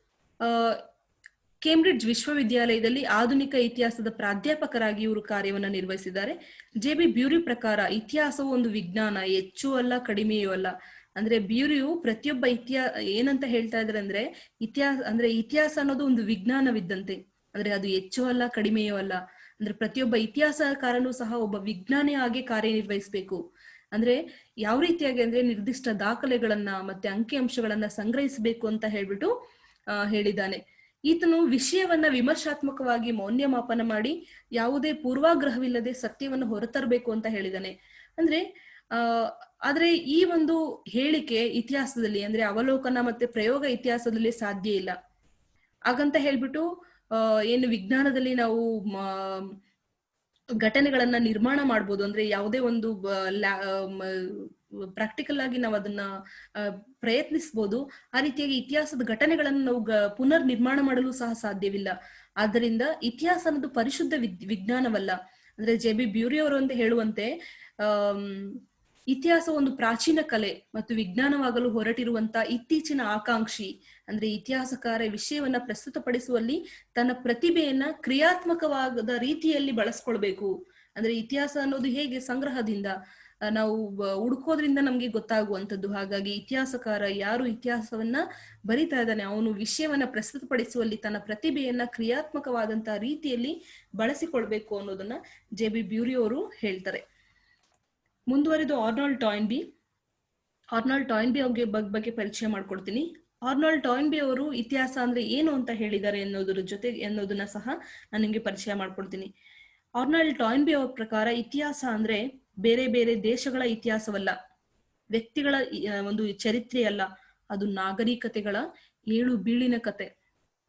ಕೇಂಬ್ರಿಡ್ಜ್ ವಿಶ್ವವಿದ್ಯಾಲಯದಲ್ಲಿ ಆಧುನಿಕ ಇತಿಹಾಸದ ಪ್ರಾಧ್ಯಾಪಕರಾಗಿ ಇವರು ಕಾರ್ಯವನ್ನು ನಿರ್ವಹಿಸಿದ್ದಾರೆ. ಜೆ ಬಿ ಬ್ಯೂರಿ ಪ್ರಕಾರ ಇತಿಹಾಸವು ಒಂದು ವಿಜ್ಞಾನ, ಹೆಚ್ಚು ಅಲ್ಲ, ಕಡಿಮೆಯೂ ಅಲ್ಲ. ಅಂದ್ರೆ ಬ್ಯೂರಿಯು ಪ್ರತಿಯೊಬ್ಬ ಇತಿಹಾಸ ಏನಂತ ಹೇಳ್ತಾ ಇದ್ರೆ ಅಂದ್ರೆ ಇತಿಹಾಸ ಅಂದ್ರೆ ಇತಿಹಾಸ ಅನ್ನೋದು ಒಂದು ವಿಜ್ಞಾನವಿದ್ದಂತೆ. ಅಂದ್ರೆ ಅದು ಹೆಚ್ಚು ಅಲ್ಲ, ಕಡಿಮೆಯೂ ಅಲ್ಲ. ಅಂದ್ರೆ ಪ್ರತಿಯೊಬ್ಬ ಇತಿಹಾಸಕಾರನು ಸಹ ಒಬ್ಬ ವಿಜ್ಞಾನಿ ಆಗಿ ಕಾರ್ಯನಿರ್ವಹಿಸಬೇಕು. ಅಂದ್ರೆ ಯಾವ ರೀತಿಯಾಗಿ ಅಂದ್ರೆ ನಿರ್ದಿಷ್ಟ ದಾಖಲೆಗಳನ್ನ ಮತ್ತೆ ಅಂಕಿ ಅಂಶಗಳನ್ನ ಸಂಗ್ರಹಿಸಬೇಕು ಅಂತ ಹೇಳ್ಬಿಟ್ಟು ಹೇಳಿದ್ದಾನೆ. ಈತನು ವಿಷಯವನ್ನ ವಿಮರ್ಶಾತ್ಮಕವಾಗಿ ಮೌಲ್ಯಮಾಪನ ಮಾಡಿ ಯಾವುದೇ ಪೂರ್ವಾಗ್ರಹವಿಲ್ಲದೆ ಸತ್ಯವನ್ನು ಹೊರತರಬೇಕು ಅಂತ ಹೇಳಿದಾನೆ. ಅಂದ್ರೆ ಆದ್ರೆ ಈ ಒಂದು ಹೇಳಿಕೆ ಇತಿಹಾಸದಲ್ಲಿ ಅಂದ್ರೆ ಅವಲೋಕನ ಮತ್ತೆ ಪ್ರಯೋಗ ಇತಿಹಾಸದಲ್ಲಿ ಸಾಧ್ಯ ಇಲ್ಲ. ಹಾಗಂತ ಹೇಳ್ಬಿಟ್ಟು ಏನು ವಿಜ್ಞಾನದಲ್ಲಿ ನಾವು ಘಟನೆಗಳನ್ನ ನಿರ್ಮಾಣ ಮಾಡ್ಬೋದು ಅಂದ್ರೆ ಯಾವುದೇ ಒಂದು ಪ್ರಾಕ್ಟಿಕಲ್ ಆಗಿ ನಾವು ಅದನ್ನ ಪ್ರಯತ್ನಿಸಬಹುದು ಆ ರೀತಿಯಾಗಿ ಇತಿಹಾಸದ ಘಟನೆಗಳನ್ನು ನಾವು ಪುನರ್ ನಿರ್ಮಾಣ ಮಾಡಲು ಸಹ ಸಾಧ್ಯವಿಲ್ಲ. ಆದ್ದರಿಂದ ಇತಿಹಾಸ ಅನ್ನೋದು ಪರಿಶುದ್ಧ ವಿಜ್ಞಾನವಲ್ಲ. ಅಂದ್ರೆ ಜೆ ಬಿ ಬ್ಯೂರಿ ಅವರು ಅಂತ ಹೇಳುವಂತೆ ಅಹ್ ಇತಿಹಾಸ ಒಂದು ಪ್ರಾಚೀನ ಕಲೆ ಮತ್ತು ವಿಜ್ಞಾನವಾಗಲು ಹೊರಟಿರುವಂತ ಇತ್ತೀಚಿನ ಆಕಾಂಕ್ಷಿ. ಅಂದ್ರೆ ಇತಿಹಾಸಕಾರ ವಿಷಯವನ್ನ ಪ್ರಸ್ತುತಪಡಿಸುವಲ್ಲಿ ತನ್ನ ಪ್ರತಿಭೆಯನ್ನ ಕ್ರಿಯಾತ್ಮಕವಾದ ರೀತಿಯಲ್ಲಿ ಬಳಸ್ಕೊಳ್ಬೇಕು. ಅಂದ್ರೆ ಇತಿಹಾಸ ಅನ್ನೋದು ಹೇಗೆ ಸಂಗ್ರಹದಿಂದ ನಾವು ಹುಡುಕೋದ್ರಿಂದ ನಮ್ಗೆ ಗೊತ್ತಾಗುವಂಥದ್ದು ಹಾಗಾಗಿ ಇತಿಹಾಸಕಾರ ಯಾರು ಇತಿಹಾಸವನ್ನ ಬರಿತಾ ಇದ್ದಾನೆ, ಅವನು ವಿಷಯವನ್ನ ಪ್ರಸ್ತುತಪಡಿಸುವಲ್ಲಿ ತನ್ನ ಪ್ರತಿಭೆಯನ್ನ ಕ್ರಿಯಾತ್ಮಕವಾದಂತಹ ರೀತಿಯಲ್ಲಿ ಬಳಸಿಕೊಳ್ಬೇಕು ಅನ್ನೋದನ್ನ ಜೆ ಬಿ ಬ್ಯೂರಿ ಅವರು ಹೇಳ್ತಾರೆ. ಮುಂದುವರಿದು Arnold Toynbee Arnold Toynbee ಅವ್ರಿಗೆ ಬಗ್ಗೆ ಪರಿಚಯ ಮಾಡ್ಕೊಡ್ತೀನಿ. ಆರ್ನಾಲ್ಡ್ ಟಾಯ್ನ್ ಬಿ ಅವರು ಇತಿಹಾಸ ಅಂದ್ರೆ ಏನು ಅಂತ ಹೇಳಿದ್ದಾರೆ ಎನ್ನುವುದರ ಜೊತೆ ಅನ್ನೋದನ್ನ ಸಹ ನಾನು ನಿಮಗೆ ಪರಿಚಯ ಮಾಡ್ಕೊಡ್ತೀನಿ. ಆರ್ನಾಲ್ಡ್ ಟಾಯ್ನ್ ಬಿ ಅವರ ಪ್ರಕಾರ ಇತಿಹಾಸ ಅಂದ್ರೆ ಬೇರೆ ಬೇರೆ ದೇಶಗಳ ಇತಿಹಾಸವಲ್ಲ. ವ್ಯಕ್ತಿಗಳ ಒಂದು ಚರಿತ್ರೆ ಅಲ್ಲ. ಅದು ನಾಗರಿಕತೆಗಳ ಏಳು ಬೀಳಿನ ಕತೆ.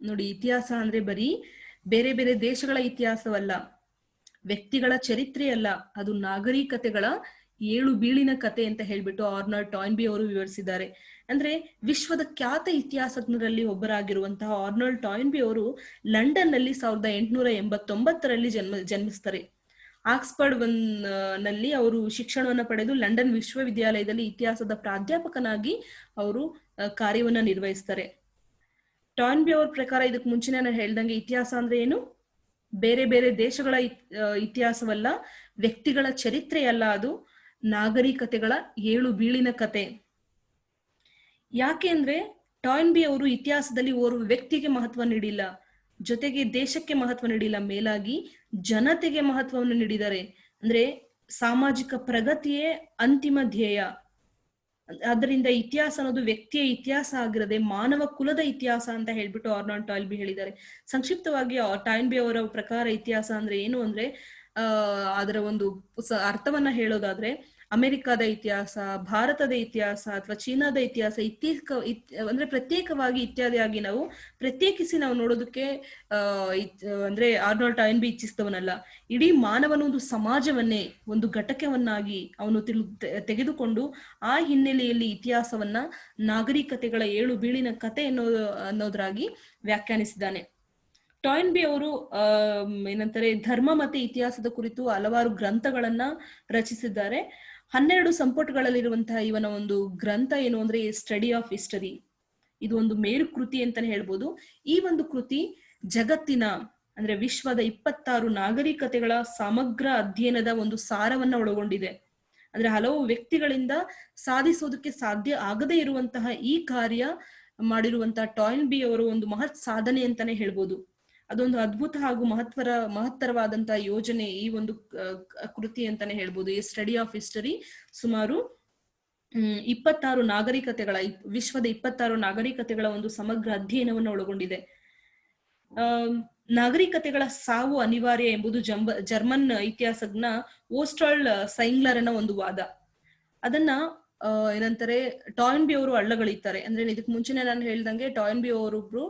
ನೋಡಿ ಇತಿಹಾಸ ಅಂದ್ರೆ ಬರೀ ಬೇರೆ ಬೇರೆ ದೇಶಗಳ ಇತಿಹಾಸವಲ್ಲ. ವ್ಯಕ್ತಿಗಳ ಚರಿತ್ರೆ ಅಲ್ಲ. ಅದು ನಾಗರಿಕತೆಗಳ ಏಳು ಬೀಳಿನ ಕತೆ ಅಂತ ಹೇಳ್ಬಿಟ್ಟು ಆರ್ನಾಲ್ಡ್ ಟಾಯ್ನ್ಬಿ ಅವರು ವಿವರಿಸಿದ್ದಾರೆ. ಅಂದ್ರೆ ವಿಶ್ವದ ಖ್ಯಾತ ಇತಿಹಾಸಜ್ಞರಲ್ಲಿ ಒಬ್ಬರಾಗಿರುವಂತಹ ಆರ್ನಾಲ್ಡ್ ಟಾಯ್ನ್ಬಿ ಅವರು ಲಂಡನ್ನಲ್ಲಿ ಸಾವಿರದ ಎಂಟುನೂರ ಎಂಬತ್ತೊಂಬತ್ತರಲ್ಲಿ ಜನ್ಮ, ಜನ್ಮಿಸ್ತಾರೆ. ಆಕ್ಸ್ಫರ್ಡ್ ಒನ್ನಲ್ಲಿ ಅವರು ಶಿಕ್ಷಣವನ್ನು ಪಡೆದು ಲಂಡನ್ ವಿಶ್ವವಿದ್ಯಾಲಯದಲ್ಲಿ ಇತಿಹಾಸದ ಪ್ರಾಧ್ಯಾಪಕನಾಗಿ ಅವರು ಕಾರ್ಯವನ್ನ ನಿರ್ವಹಿಸ್ತಾರೆ. ಟಾಯ್ನ್ಬಿ ಅವ್ರ ಪ್ರಕಾರ ಇದಕ್ಕೆ ಮುಂಚೆ ನಾನು ಹೇಳ್ದಂಗೆ ಇತಿಹಾಸ ಅಂದ್ರೆ ಏನು? ಬೇರೆ ಬೇರೆ ದೇಶಗಳ ಇತಿಹಾಸವಲ್ಲ, ವ್ಯಕ್ತಿಗಳ ಚರಿತ್ರೆಯಲ್ಲ ಅದು. ನಾಗರಿಕತೆಗಳ ಏಳು ಬೀಳಿನ ಕತೆ. ಯಾಕೆ ಅಂದ್ರೆ ಟಾಯ್ನ್ ಬಿ ಅವರು ಇತಿಹಾಸದಲ್ಲಿ ಓರ್ವ ವ್ಯಕ್ತಿಗೆ ಮಹತ್ವ ನೀಡಿಲ್ಲ. ಜೊತೆಗೆ ದೇಶಕ್ಕೆ ಮಹತ್ವ ನೀಡಿಲ್ಲ. ಮೇಲಾಗಿ ಜನತೆಗೆ ಮಹತ್ವವನ್ನು ನೀಡಿದ್ದಾರೆ ಅಂದ್ರೆ ಸಾಮಾಜಿಕ ಪ್ರಗತಿಯೇ ಅಂತಿಮ ಧ್ಯೇಯ. ಅದರಿಂದ ಇತಿಹಾಸ ಅನ್ನೋದು ವ್ಯಕ್ತಿಯ ಇತಿಹಾಸ ಆಗಿರದೆ ಮಾನವ ಕುಲದ ಇತಿಹಾಸ ಅಂತ ಹೇಳ್ಬಿಟ್ಟು ಆರ್ನಾಲ್ಡ್ ಟಾಯ್ಲ್ ಬಿ ಹೇಳಿದ್ದಾರೆ. ಸಂಕ್ಷಿಪ್ತವಾಗಿ ಟಾಯ್ನ್ ಬಿ ಅವರ ಪ್ರಕಾರ ಇತಿಹಾಸ ಅಂದ್ರೆ ಏನು ಅಂದ್ರೆ ಅದರ ಒಂದು ಅರ್ಥವನ್ನ ಹೇಳೋದಾದ್ರೆ ಅಮೆರಿಕದ ಇತಿಹಾಸ, ಭಾರತದ ಇತಿಹಾಸ ಅಥವಾ ಚೀನಾದ ಇತಿಹಾಸ ಇತ್ತೀಕ ಅಂದ್ರೆ ಪ್ರತ್ಯೇಕವಾಗಿ ಇತ್ಯಾದಿಯಾಗಿ ನಾವು ಪ್ರತ್ಯೇಕಿಸಿ ನಾವು ನೋಡೋದಕ್ಕೆ ಅಂದ್ರೆ ಆರ್ನಾಲ್ಡ್ ಟಾಯನ್ ಬಿ ಇಚ್ಛಿಸಿದವನಲ್ಲ ಇಡೀ ಮಾನವನ ಒಂದು ಸಮಾಜವನ್ನೇ ಒಂದು ಘಟಕವನ್ನಾಗಿ ಅವನು ತೆಗೆದುಕೊಂಡು ಆ ಹಿನ್ನೆಲೆಯಲ್ಲಿ ಇತಿಹಾಸವನ್ನ ನಾಗರಿಕತೆಗಳ ಏಳು ಬೀಳಿನ ಕತೆ ಅನ್ನೋ, ಅನ್ನೋದ್ರಾಗಿ ವ್ಯಾಖ್ಯಾನಿಸಿದ್ದಾನೆ. ಟಾಯ್ನ್ ಬಿ ಅವರು ಏನಂತಾರೆ ಧರ್ಮ ಮತ್ತೆ ಇತಿಹಾಸದ ಕುರಿತು ಹಲವಾರು ಗ್ರಂಥಗಳನ್ನ ರಚಿಸಿದ್ದಾರೆ. ಹನ್ನೆರಡು ಸಂಪುಟಗಳಲ್ಲಿರುವಂತಹ ಇವನ ಒಂದು ಗ್ರಂಥ ಏನು ಅಂದ್ರೆ ಸ್ಟಡಿ ಆಫ್ ಹಿಸ್ಟರಿ ಇದು ಒಂದು ಮೇರು ಕೃತಿ ಅಂತಾನೆ ಹೇಳ್ಬೋದು. ಈ ಒಂದು ಕೃತಿ ಜಗತ್ತಿನ ಅಂದ್ರೆ ವಿಶ್ವದ ಇಪ್ಪತ್ತಾರು ನಾಗರಿಕತೆಗಳ ಸಮಗ್ರ ಅಧ್ಯಯನದ ಒಂದು ಸಾರವನ್ನ ಒಳಗೊಂಡಿದೆ. ಅಂದ್ರೆ ಹಲವು ವ್ಯಕ್ತಿಗಳಿಂದ ಸಾಧಿಸೋದಕ್ಕೆ ಸಾಧ್ಯ ಆಗದೇ ಇರುವಂತಹ ಈ ಕಾರ್ಯ ಮಾಡಿರುವಂತಹ ಟಾಯ್ನ್ ಬಿ ಅವರು ಒಂದು ಮಹತ್ ಸಾಧನೆ ಅಂತಾನೆ ಹೇಳ್ಬೋದು. ಅದೊಂದು ಅದ್ಭುತ ಹಾಗೂ ಮಹತ್ವರ ಮಹತ್ತರವಾದಂತಹ ಯೋಜನೆ ಈ ಒಂದು ಕೃತಿ ಅಂತಾನೆ ಹೇಳ್ಬೋದು. ಈ ಸ್ಟಡಿ ಆಫ್ ಹಿಸ್ಟರಿ ಸುಮಾರು ಇಪ್ಪತ್ತಾರು ನಾಗರಿಕತೆಗಳ ವಿಶ್ವದ ಇಪ್ಪತ್ತಾರು ನಾಗರಿಕತೆಗಳ ಒಂದು ಸಮಗ್ರ ಅಧ್ಯಯನವನ್ನು ಒಳಗೊಂಡಿದೆ. ನಾಗರಿಕತೆಗಳ ಸಾವು ಅನಿವಾರ್ಯ ಎಂಬುದು ಜಂಬ, ಜರ್ಮನ್ ಇತಿಹಾಸಜ್ಞ ಓಸ್ಟಾಲ್ ಸೈಂಗ್ಲರನ ಒಂದು ವಾದ. ಅದನ್ನ ಏನಂತಾರೆ ಟಾಯನ್ ಬಿ ಅವರು ಅಳ್ಳಗಳಿತಾರೆ ಅಂದ್ರೆ ಇದಕ್ಕೆ ಮುಂಚೆನೆ ನಾನು ಹೇಳ್ದಂಗೆ ಟಾಯನ್ ಬಿ ಅವರೊಬ್ರು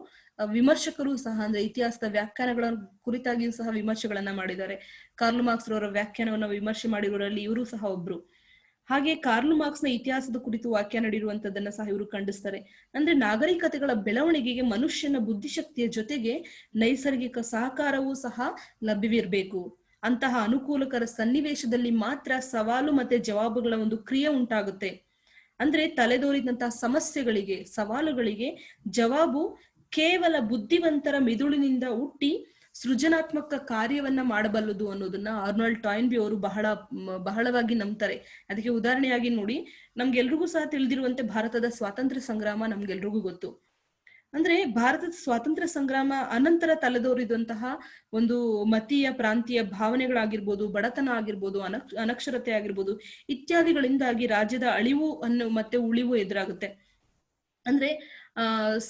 ವಿಮರ್ಶಕರು ಸಹ ಅಂದ್ರೆ ಇತಿಹಾಸದ ವ್ಯಾಖ್ಯಾನಗಳ ಕುರಿತಾಗಿಯೂ ಸಹ ವಿಮರ್ಶೆಗಳನ್ನ ಮಾಡಿದ್ದಾರೆ. ಕಾರ್ಲ್ ಮಾರ್ಕ್ಸ್ ರವರ ವ್ಯಾಖ್ಯಾನವನ್ನ ವಿಮರ್ಶೆ ಮಾಡಿರೋರಲ್ಲಿ ಇವರು ಸಹ ಒಬ್ರು. ಹಾಗೆ ಕಾರ್ಲ್ ಮಾರ್ಕ್ಸ್ನ ಇತಿಹಾಸದ ಕುರಿತು ವ್ಯಾಖ್ಯಾನ ನೀಡಿರುವಂತದನ್ನ ಸಹ ಇವರು ಖಂಡಿಸ್ತಾರೆ. ಅಂದ್ರೆ ನಾಗರಿಕತೆಗಳ ಬೆಳವಣಿಗೆಗೆ ಮನುಷ್ಯನ ಬುದ್ಧಿಶಕ್ತಿಯ ಜೊತೆಗೆ ನೈಸರ್ಗಿಕ ಸಹಕಾರವೂ ಸಹ ಲಭ್ಯವಿರಬೇಕು. ಅಂತಹ ಅನುಕೂಲಕರ ಸನ್ನಿವೇಶದಲ್ಲಿ ಮಾತ್ರ ಸವಾಲು ಮತ್ತೆ ಜವಾಬುಗಳ ಒಂದು ಕ್ರಿಯೆ ಉಂಟಾಗುತ್ತೆ. ಅಂದ್ರೆ ತಲೆದೋರಿದಂತಹ ಸಮಸ್ಯೆಗಳಿಗೆ, ಸವಾಲುಗಳಿಗೆ ಜವಾಬು ಕೇವಲ ಬುದ್ಧಿವಂತರ ಮಿದುಳಿನಿಂದ ಹುಟ್ಟಿ ಸೃಜನಾತ್ಮಕ ಕಾರ್ಯವನ್ನ ಮಾಡಬಲ್ಲದು ಅನ್ನೋದನ್ನ ಆರ್ನಾಲ್ಡ್ ಟಾಯ್ನ್ಬಿ ಅವರು ಬಹಳ ಬಹಳವಾಗಿ ನಂಬ್ತಾರೆ. ಅದಕ್ಕೆ ಉದಾಹರಣೆಯಾಗಿ ನೋಡಿ, ನಮ್ಗೆಲ್ರಿಗೂ ಸಹ ತಿಳಿದಿರುವಂತೆ ಭಾರತದ ಸ್ವಾತಂತ್ರ್ಯ ಸಂಗ್ರಾಮ ನಮ್ಗೆಲ್ರಿಗೂ ಗೊತ್ತು. ಅಂದ್ರೆ ಭಾರತದ ಸ್ವಾತಂತ್ರ್ಯ ಸಂಗ್ರಾಮ ಅನಂತರ ತಲೆದೋರಿದಂತಹ ಒಂದು ಮತೀಯ, ಪ್ರಾಂತೀಯ ಭಾವನೆಗಳಾಗಿರ್ಬೋದು, ಬಡತನ ಆಗಿರ್ಬೋದು, ಅನಕ್ಷ, ಅನಕ್ಷರತೆ ಆಗಿರ್ಬೋದು, ಇತ್ಯಾದಿಗಳಿಂದಾಗಿ ರಾಜ್ಯದ ಅಳಿವು ಅನ್ನು ಮತ್ತೆ ಉಳಿವು ಎದುರಾಗುತ್ತೆ. ಅಂದ್ರೆ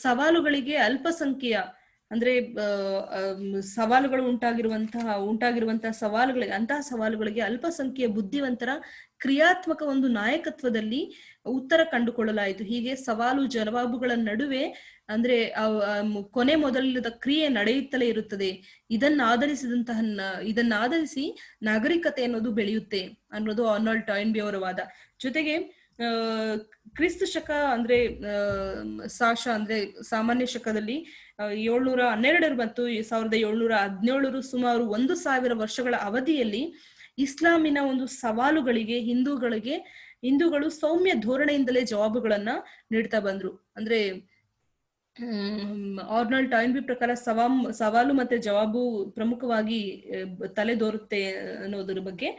ಸವಾಲುಗಳಿಗೆ ಅಲ್ಪಸಂಖ್ಯೆಯ, ಅಂದ್ರೆ ಸವಾಲುಗಳು ಉಂಟಾಗಿರುವಂತಹ ಉಂಟಾಗಿರುವಂತಹ ಸವಾಲುಗಳಿಗೆ, ಅಂತಹ ಸವಾಲುಗಳಿಗೆ ಅಲ್ಪಸಂಖ್ಯೆಯ ಬುದ್ಧಿವಂತರ ಕ್ರಿಯಾತ್ಮಕ ಒಂದು ನಾಯಕತ್ವದಲ್ಲಿ ಉತ್ತರ ಕಂಡುಕೊಳ್ಳಲಾಯಿತು. ಹೀಗೆ ಸವಾಲು, ಜವಾಬುಗಳ ನಡುವೆ, ಅಂದ್ರೆ ಕೊನೆ ಮೊದಲಿಲ್ಲದ ಕ್ರಿಯೆ ನಡೆಯುತ್ತಲೇ ಇರುತ್ತದೆ. ಇದನ್ನ ಆಧರಿಸಿದಂತಹ ಇದನ್ನ ಆಧರಿಸಿ ನಾಗರಿಕತೆ ಅನ್ನೋದು ಬೆಳೆಯುತ್ತೆ ಅನ್ನೋದು ಆರ್ನಾಲ್ಡ್ ಟಾಯ್ನ್ಬಿ ಅವರ ವಾದ. ಜೊತೆಗೆ ಕ್ರಿಸ್ತ ಶಕ ಅಂದ್ರೆ ಸಾಶ ಅಂದ್ರೆ ಸಾಮಾನ್ಯ ಶಕದಲ್ಲಿ ಏಳ್ನೂರ ಹನ್ನೆರಡರ ಮತ್ತು ಸಾವಿರದ ಏಳ್ನೂರ ಹದಿನೇಳರು ಸುಮಾರು ಒಂದು ಸಾವಿರ ವರ್ಷಗಳ ಅವಧಿಯಲ್ಲಿ ಇಸ್ಲಾಮಿನ ಒಂದು ಸವಾಲುಗಳಿಗೆ, ಹಿಂದೂಗಳಿಗೆ, ಹಿಂದೂಗಳು ಸೌಮ್ಯ ಧೋರಣೆಯಿಂದಲೇ ಜವಾಬುಗಳನ್ನ ನೀಡ್ತಾ ಬಂದ್ರು. ಅಂದ್ರೆ ಆರ್ನಾಲ್ಡ್ ಟಾಯ್ನ್ಬಿ ಪ್ರಕಾರ ಸವಾ ಸವಾಲು ಮತ್ತೆ ಜವಾಬು ಪ್ರಮುಖವಾಗಿ ತಲೆದೋರುತ್ತೆ ಅನ್ನೋದ್ರ ಬಗ್ಗೆ.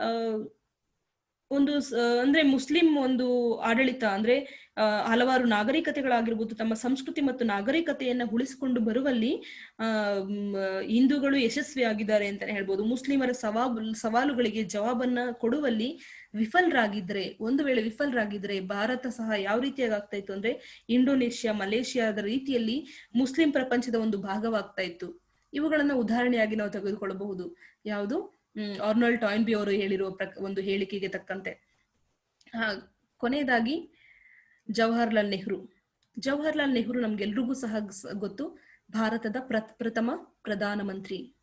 ಆ ಒಂದು ಅಂದ್ರೆ ಮುಸ್ಲಿಂ ಒಂದು ಆಡಳಿತ ಅಂದ್ರೆ ಹಲವಾರು ನಾಗರಿಕತೆಗಳಾಗಿರ್ಬೋದು, ತಮ್ಮ ಸಂಸ್ಕೃತಿ ಮತ್ತು ನಾಗರಿಕತೆಯನ್ನ ಉಳಿಸಿಕೊಂಡು ಬರುವಲ್ಲಿ ಹಿಂದೂಗಳು ಯಶಸ್ವಿಯಾಗಿದ್ದಾರೆ ಅಂತಾನೆ ಹೇಳ್ಬೋದು. ಮುಸ್ಲಿಮರ ಸವಾ ಸವಾಲುಗಳಿಗೆ ಜವಾಬನ್ನ ಕೊಡುವಲ್ಲಿ ವಿಫಲರಾಗಿದ್ರೆ, ಒಂದು ವೇಳೆ ವಿಫಲರಾಗಿದ್ರೆ ಭಾರತ ಸಹ ಯಾವ ರೀತಿಯಾಗಿ ಆಗ್ತಾ ಇತ್ತು ಅಂದ್ರೆ, ಇಂಡೋನೇಷ್ಯಾ ಮಲೇಷಿಯಾದ ರೀತಿಯಲ್ಲಿ ಮುಸ್ಲಿಂ ಪ್ರಪಂಚದ ಒಂದು ಭಾಗವಾಗ್ತಾ ಇತ್ತು ಇವುಗಳನ್ನ ಉದಾಹರಣೆಯಾಗಿ ನಾವು ತೆಗೆದುಕೊಳ್ಳಬಹುದು. ಯಾವುದು? ಆರ್ನಾಲ್ಡ್ ಟಾಯ್ನ್ಬಿ ಅವರು ಹೇಳಿರುವ ಒಂದು ಹೇಳಿಕೆಗೆ ತಕ್ಕಂತೆ. ಕೊನೆಯದಾಗಿ ಜವಾಹರ್ಲಾಲ್ ನೆಹರು. ಜವಾಹರ್ಲಾಲ್ ನೆಹರು ನಮ್ಗೆಲ್ರಿಗೂ ಸಹ ಗೊತ್ತು. ಭಾರತದ ಪ್ರಪ್ರಥಮ ಪ್ರಧಾನಮಂತ್ರಿ.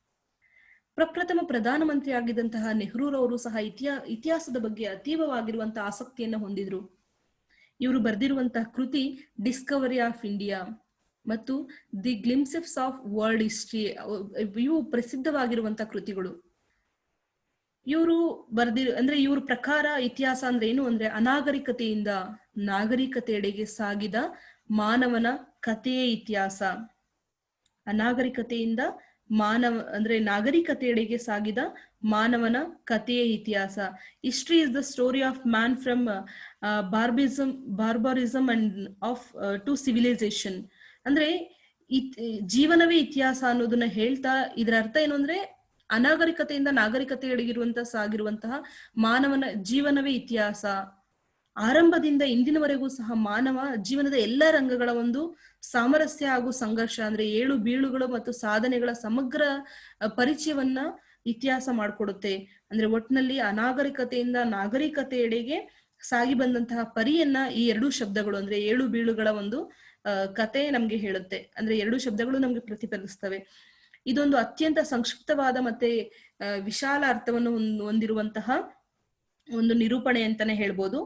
ಪ್ರಪ್ರಥಮ ಪ್ರಧಾನಮಂತ್ರಿ ಆಗಿದ್ದಂತಹ ನೆಹರೂರವರು ಸಹ ಇತಿಹಾ ಇತಿಹಾಸದ ಬಗ್ಗೆ ಅತೀವವಾಗಿರುವಂತಹ ಆಸಕ್ತಿಯನ್ನು ಹೊಂದಿದ್ರು. ಇವರು ಬರೆದಿರುವಂತಹ ಕೃತಿ ಡಿಸ್ಕವರಿ ಆಫ್ ಇಂಡಿಯಾ ಮತ್ತು the Glimpses of World History ಇವು ಪ್ರಸಿದ್ಧವಾಗಿರುವಂತಹ ಕೃತಿಗಳು. ಇವರು ಬರ್ದಿ ಅಂದ್ರೆ ಇವ್ರ ಪ್ರಕಾರ ಇತಿಹಾಸ ಅಂದ್ರೆ ಏನು? ಅಂದ್ರೆ ಅನಾಗರಿಕತೆಯಿಂದ ನಾಗರಿಕತೆಯೆಡೆಗೆ ಸಾಗಿದ ಮಾನವನ ಕಥೆಯೇ ಇತಿಹಾಸ. ಅನಾಗರಿಕತೆಯಿಂದ ಮಾನವ, ಅಂದ್ರೆ ನಾಗರಿಕತೆಯೆಡೆಗೆ ಸಾಗಿದ ಮಾನವನ ಕಥೆಯೇ ಇತಿಹಾಸ. History is the story of man from barbarism barbarism and of to civilisation ಅಂದ್ರೆ ಜೀವನವೇ ಇತಿಹಾಸ ಅನ್ನೋದನ್ನ ಹೇಳ್ತಾ, ಇದರ ಅರ್ಥ ಏನು ಅಂದ್ರೆ ಅನಾಗರಿಕತೆಯಿಂದ ನಾಗರಿಕತೆಯಡೆಗಿರುವಂತಹ ಸಾಗಿರುವಂತಹ ಮಾನವನ ಜೀವನವೇ ಇತಿಹಾಸ. ಆರಂಭದಿಂದ ಇಂದಿನವರೆಗೂ ಸಹ ಮಾನವ ಜೀವನದ ಎಲ್ಲ ರಂಗಗಳ ಒಂದು ಸಾಮರಸ್ಯ ಹಾಗೂ ಸಂಘರ್ಷ ಅಂದ್ರೆ ಏಳು ಬೀಳುಗಳು ಮತ್ತು ಸಾಧನೆಗಳ ಸಮಗ್ರ ಪರಿಚಯವನ್ನ ಇತಿಹಾಸ ಮಾಡಿಕೊಡುತ್ತೆ. ಅಂದ್ರೆ ಒಟ್ನಲ್ಲಿ ಅನಾಗರಿಕತೆಯಿಂದ ನಾಗರಿಕತೆಯೆಡೆಗೆ ಸಾಗಿ ಬಂದಂತಹ ಪರಿಯನ್ನ ಈ ಎರಡು ಶಬ್ದಗಳು ಅಂದ್ರೆ ಏಳು ಬೀಳುಗಳ ಒಂದು ಕತೆ ನಮ್ಗೆ ಹೇಳುತ್ತೆ. ಅಂದ್ರೆ ಎರಡು ಶಬ್ದಗಳು ನಮ್ಗೆ ಪ್ರತಿಫಲಿಸ್ತವೆ. ಇದೊಂದು ಅತ್ಯಂತ ಸಂಕ್ಷಿಪ್ತವಾದ ಮತ್ತೆ ವಿಶಾಲ ಅರ್ಥವನ್ನು ಹೊಂದ್- ಹೊಂದಿರುವಂತಹ ಒಂದು ನಿರೂಪಣೆ ಅಂತಾನೆ ಹೇಳ್ಬೋದು.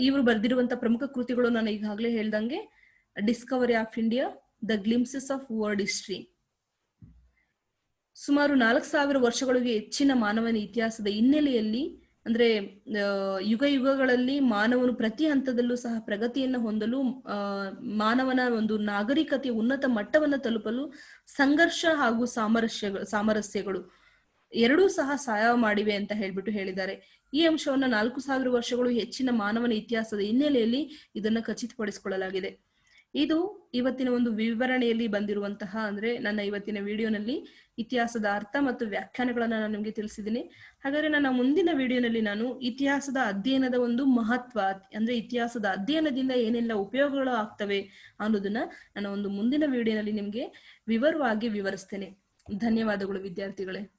ಇವರು ಬರೆದಿರುವಂತಹ ಪ್ರಮುಖ ಕೃತಿಗಳು ನಾನು ಈಗಾಗಲೇ ಹೇಳ್ದಂಗೆ Discovery of India the Glimpses of World History ಸುಮಾರು ನಾಲ್ಕು ಸಾವಿರ ವರ್ಷಗಳಿಗೆ ಹೆಚ್ಚಿನ ಮಾನವನ ಇತಿಹಾಸದ ಹಿನ್ನೆಲೆಯಲ್ಲಿ ಅಂದ್ರೆ ಯುಗ ಯುಗಗಳಲ್ಲಿ ಮಾನವನು ಪ್ರತಿ ಹಂತದಲ್ಲೂ ಸಹ ಪ್ರಗತಿಯನ್ನ ಹೊಂದಲು ಮಾನವನ ಒಂದು ನಾಗರಿಕತೆಯ ಉನ್ನತ ಮಟ್ಟವನ್ನ ತಲುಪಲು ಸಂಘರ್ಷ ಹಾಗೂ ಸಾಮರಸ್ಯ ಸಾಮರಸ್ಯಗಳು ಎರಡೂ ಸಹ ಸಹಾಯ ಮಾಡಿವೆ ಅಂತ ಹೇಳ್ಬಿಟ್ಟು ಹೇಳಿದ್ದಾರೆ. ಈ ಅಂಶವನ್ನ ನಾಲ್ಕು ಸಾವಿರ ವರ್ಷಗಳು ಹೆಚ್ಚಿನ ಮಾನವನ ಇತಿಹಾಸದ ಹಿನ್ನೆಲೆಯಲ್ಲಿ ಇದನ್ನ ಖಚಿತಪಡಿಸಿಕೊಳ್ಳಲಾಗಿದೆ. ಇದು ಇವತ್ತಿನ ಒಂದು ವಿವರಣೆಯಲ್ಲಿ ಬಂದಿರುವಂತಹ, ಅಂದ್ರೆ ನನ್ನ ಇವತ್ತಿನ ವಿಡಿಯೋನಲ್ಲಿ ಇತಿಹಾಸದ ಅರ್ಥ ಮತ್ತು ವ್ಯಾಖ್ಯಾನಗಳನ್ನ ನಾನು ನಿಮಗೆ ತಿಳಿಸಿದ್ದೀನಿ ಹಾಗಾದ್ರೆ ನನ್ನ ಮುಂದಿನ ವಿಡಿಯೋನಲ್ಲಿ ನಾನು ಇತಿಹಾಸದ ಅಧ್ಯಯನದ ಒಂದು ಮಹತ್ವ, ಅಂದ್ರೆ ಇತಿಹಾಸದ ಅಧ್ಯಯನದಿಂದ ಏನೆಲ್ಲ ಉಪಯೋಗಗಳು ಆಗ್ತವೆ ಅನ್ನೋದನ್ನ ನನ್ನ ಒಂದು ಮುಂದಿನ ವಿಡಿಯೋನಲ್ಲಿ ನಿಮಗೆ ವಿವರವಾಗಿ ವಿವರಿಸ್ತೇನೆ. ಧನ್ಯವಾದಗಳು ವಿದ್ಯಾರ್ಥಿಗಳೇ.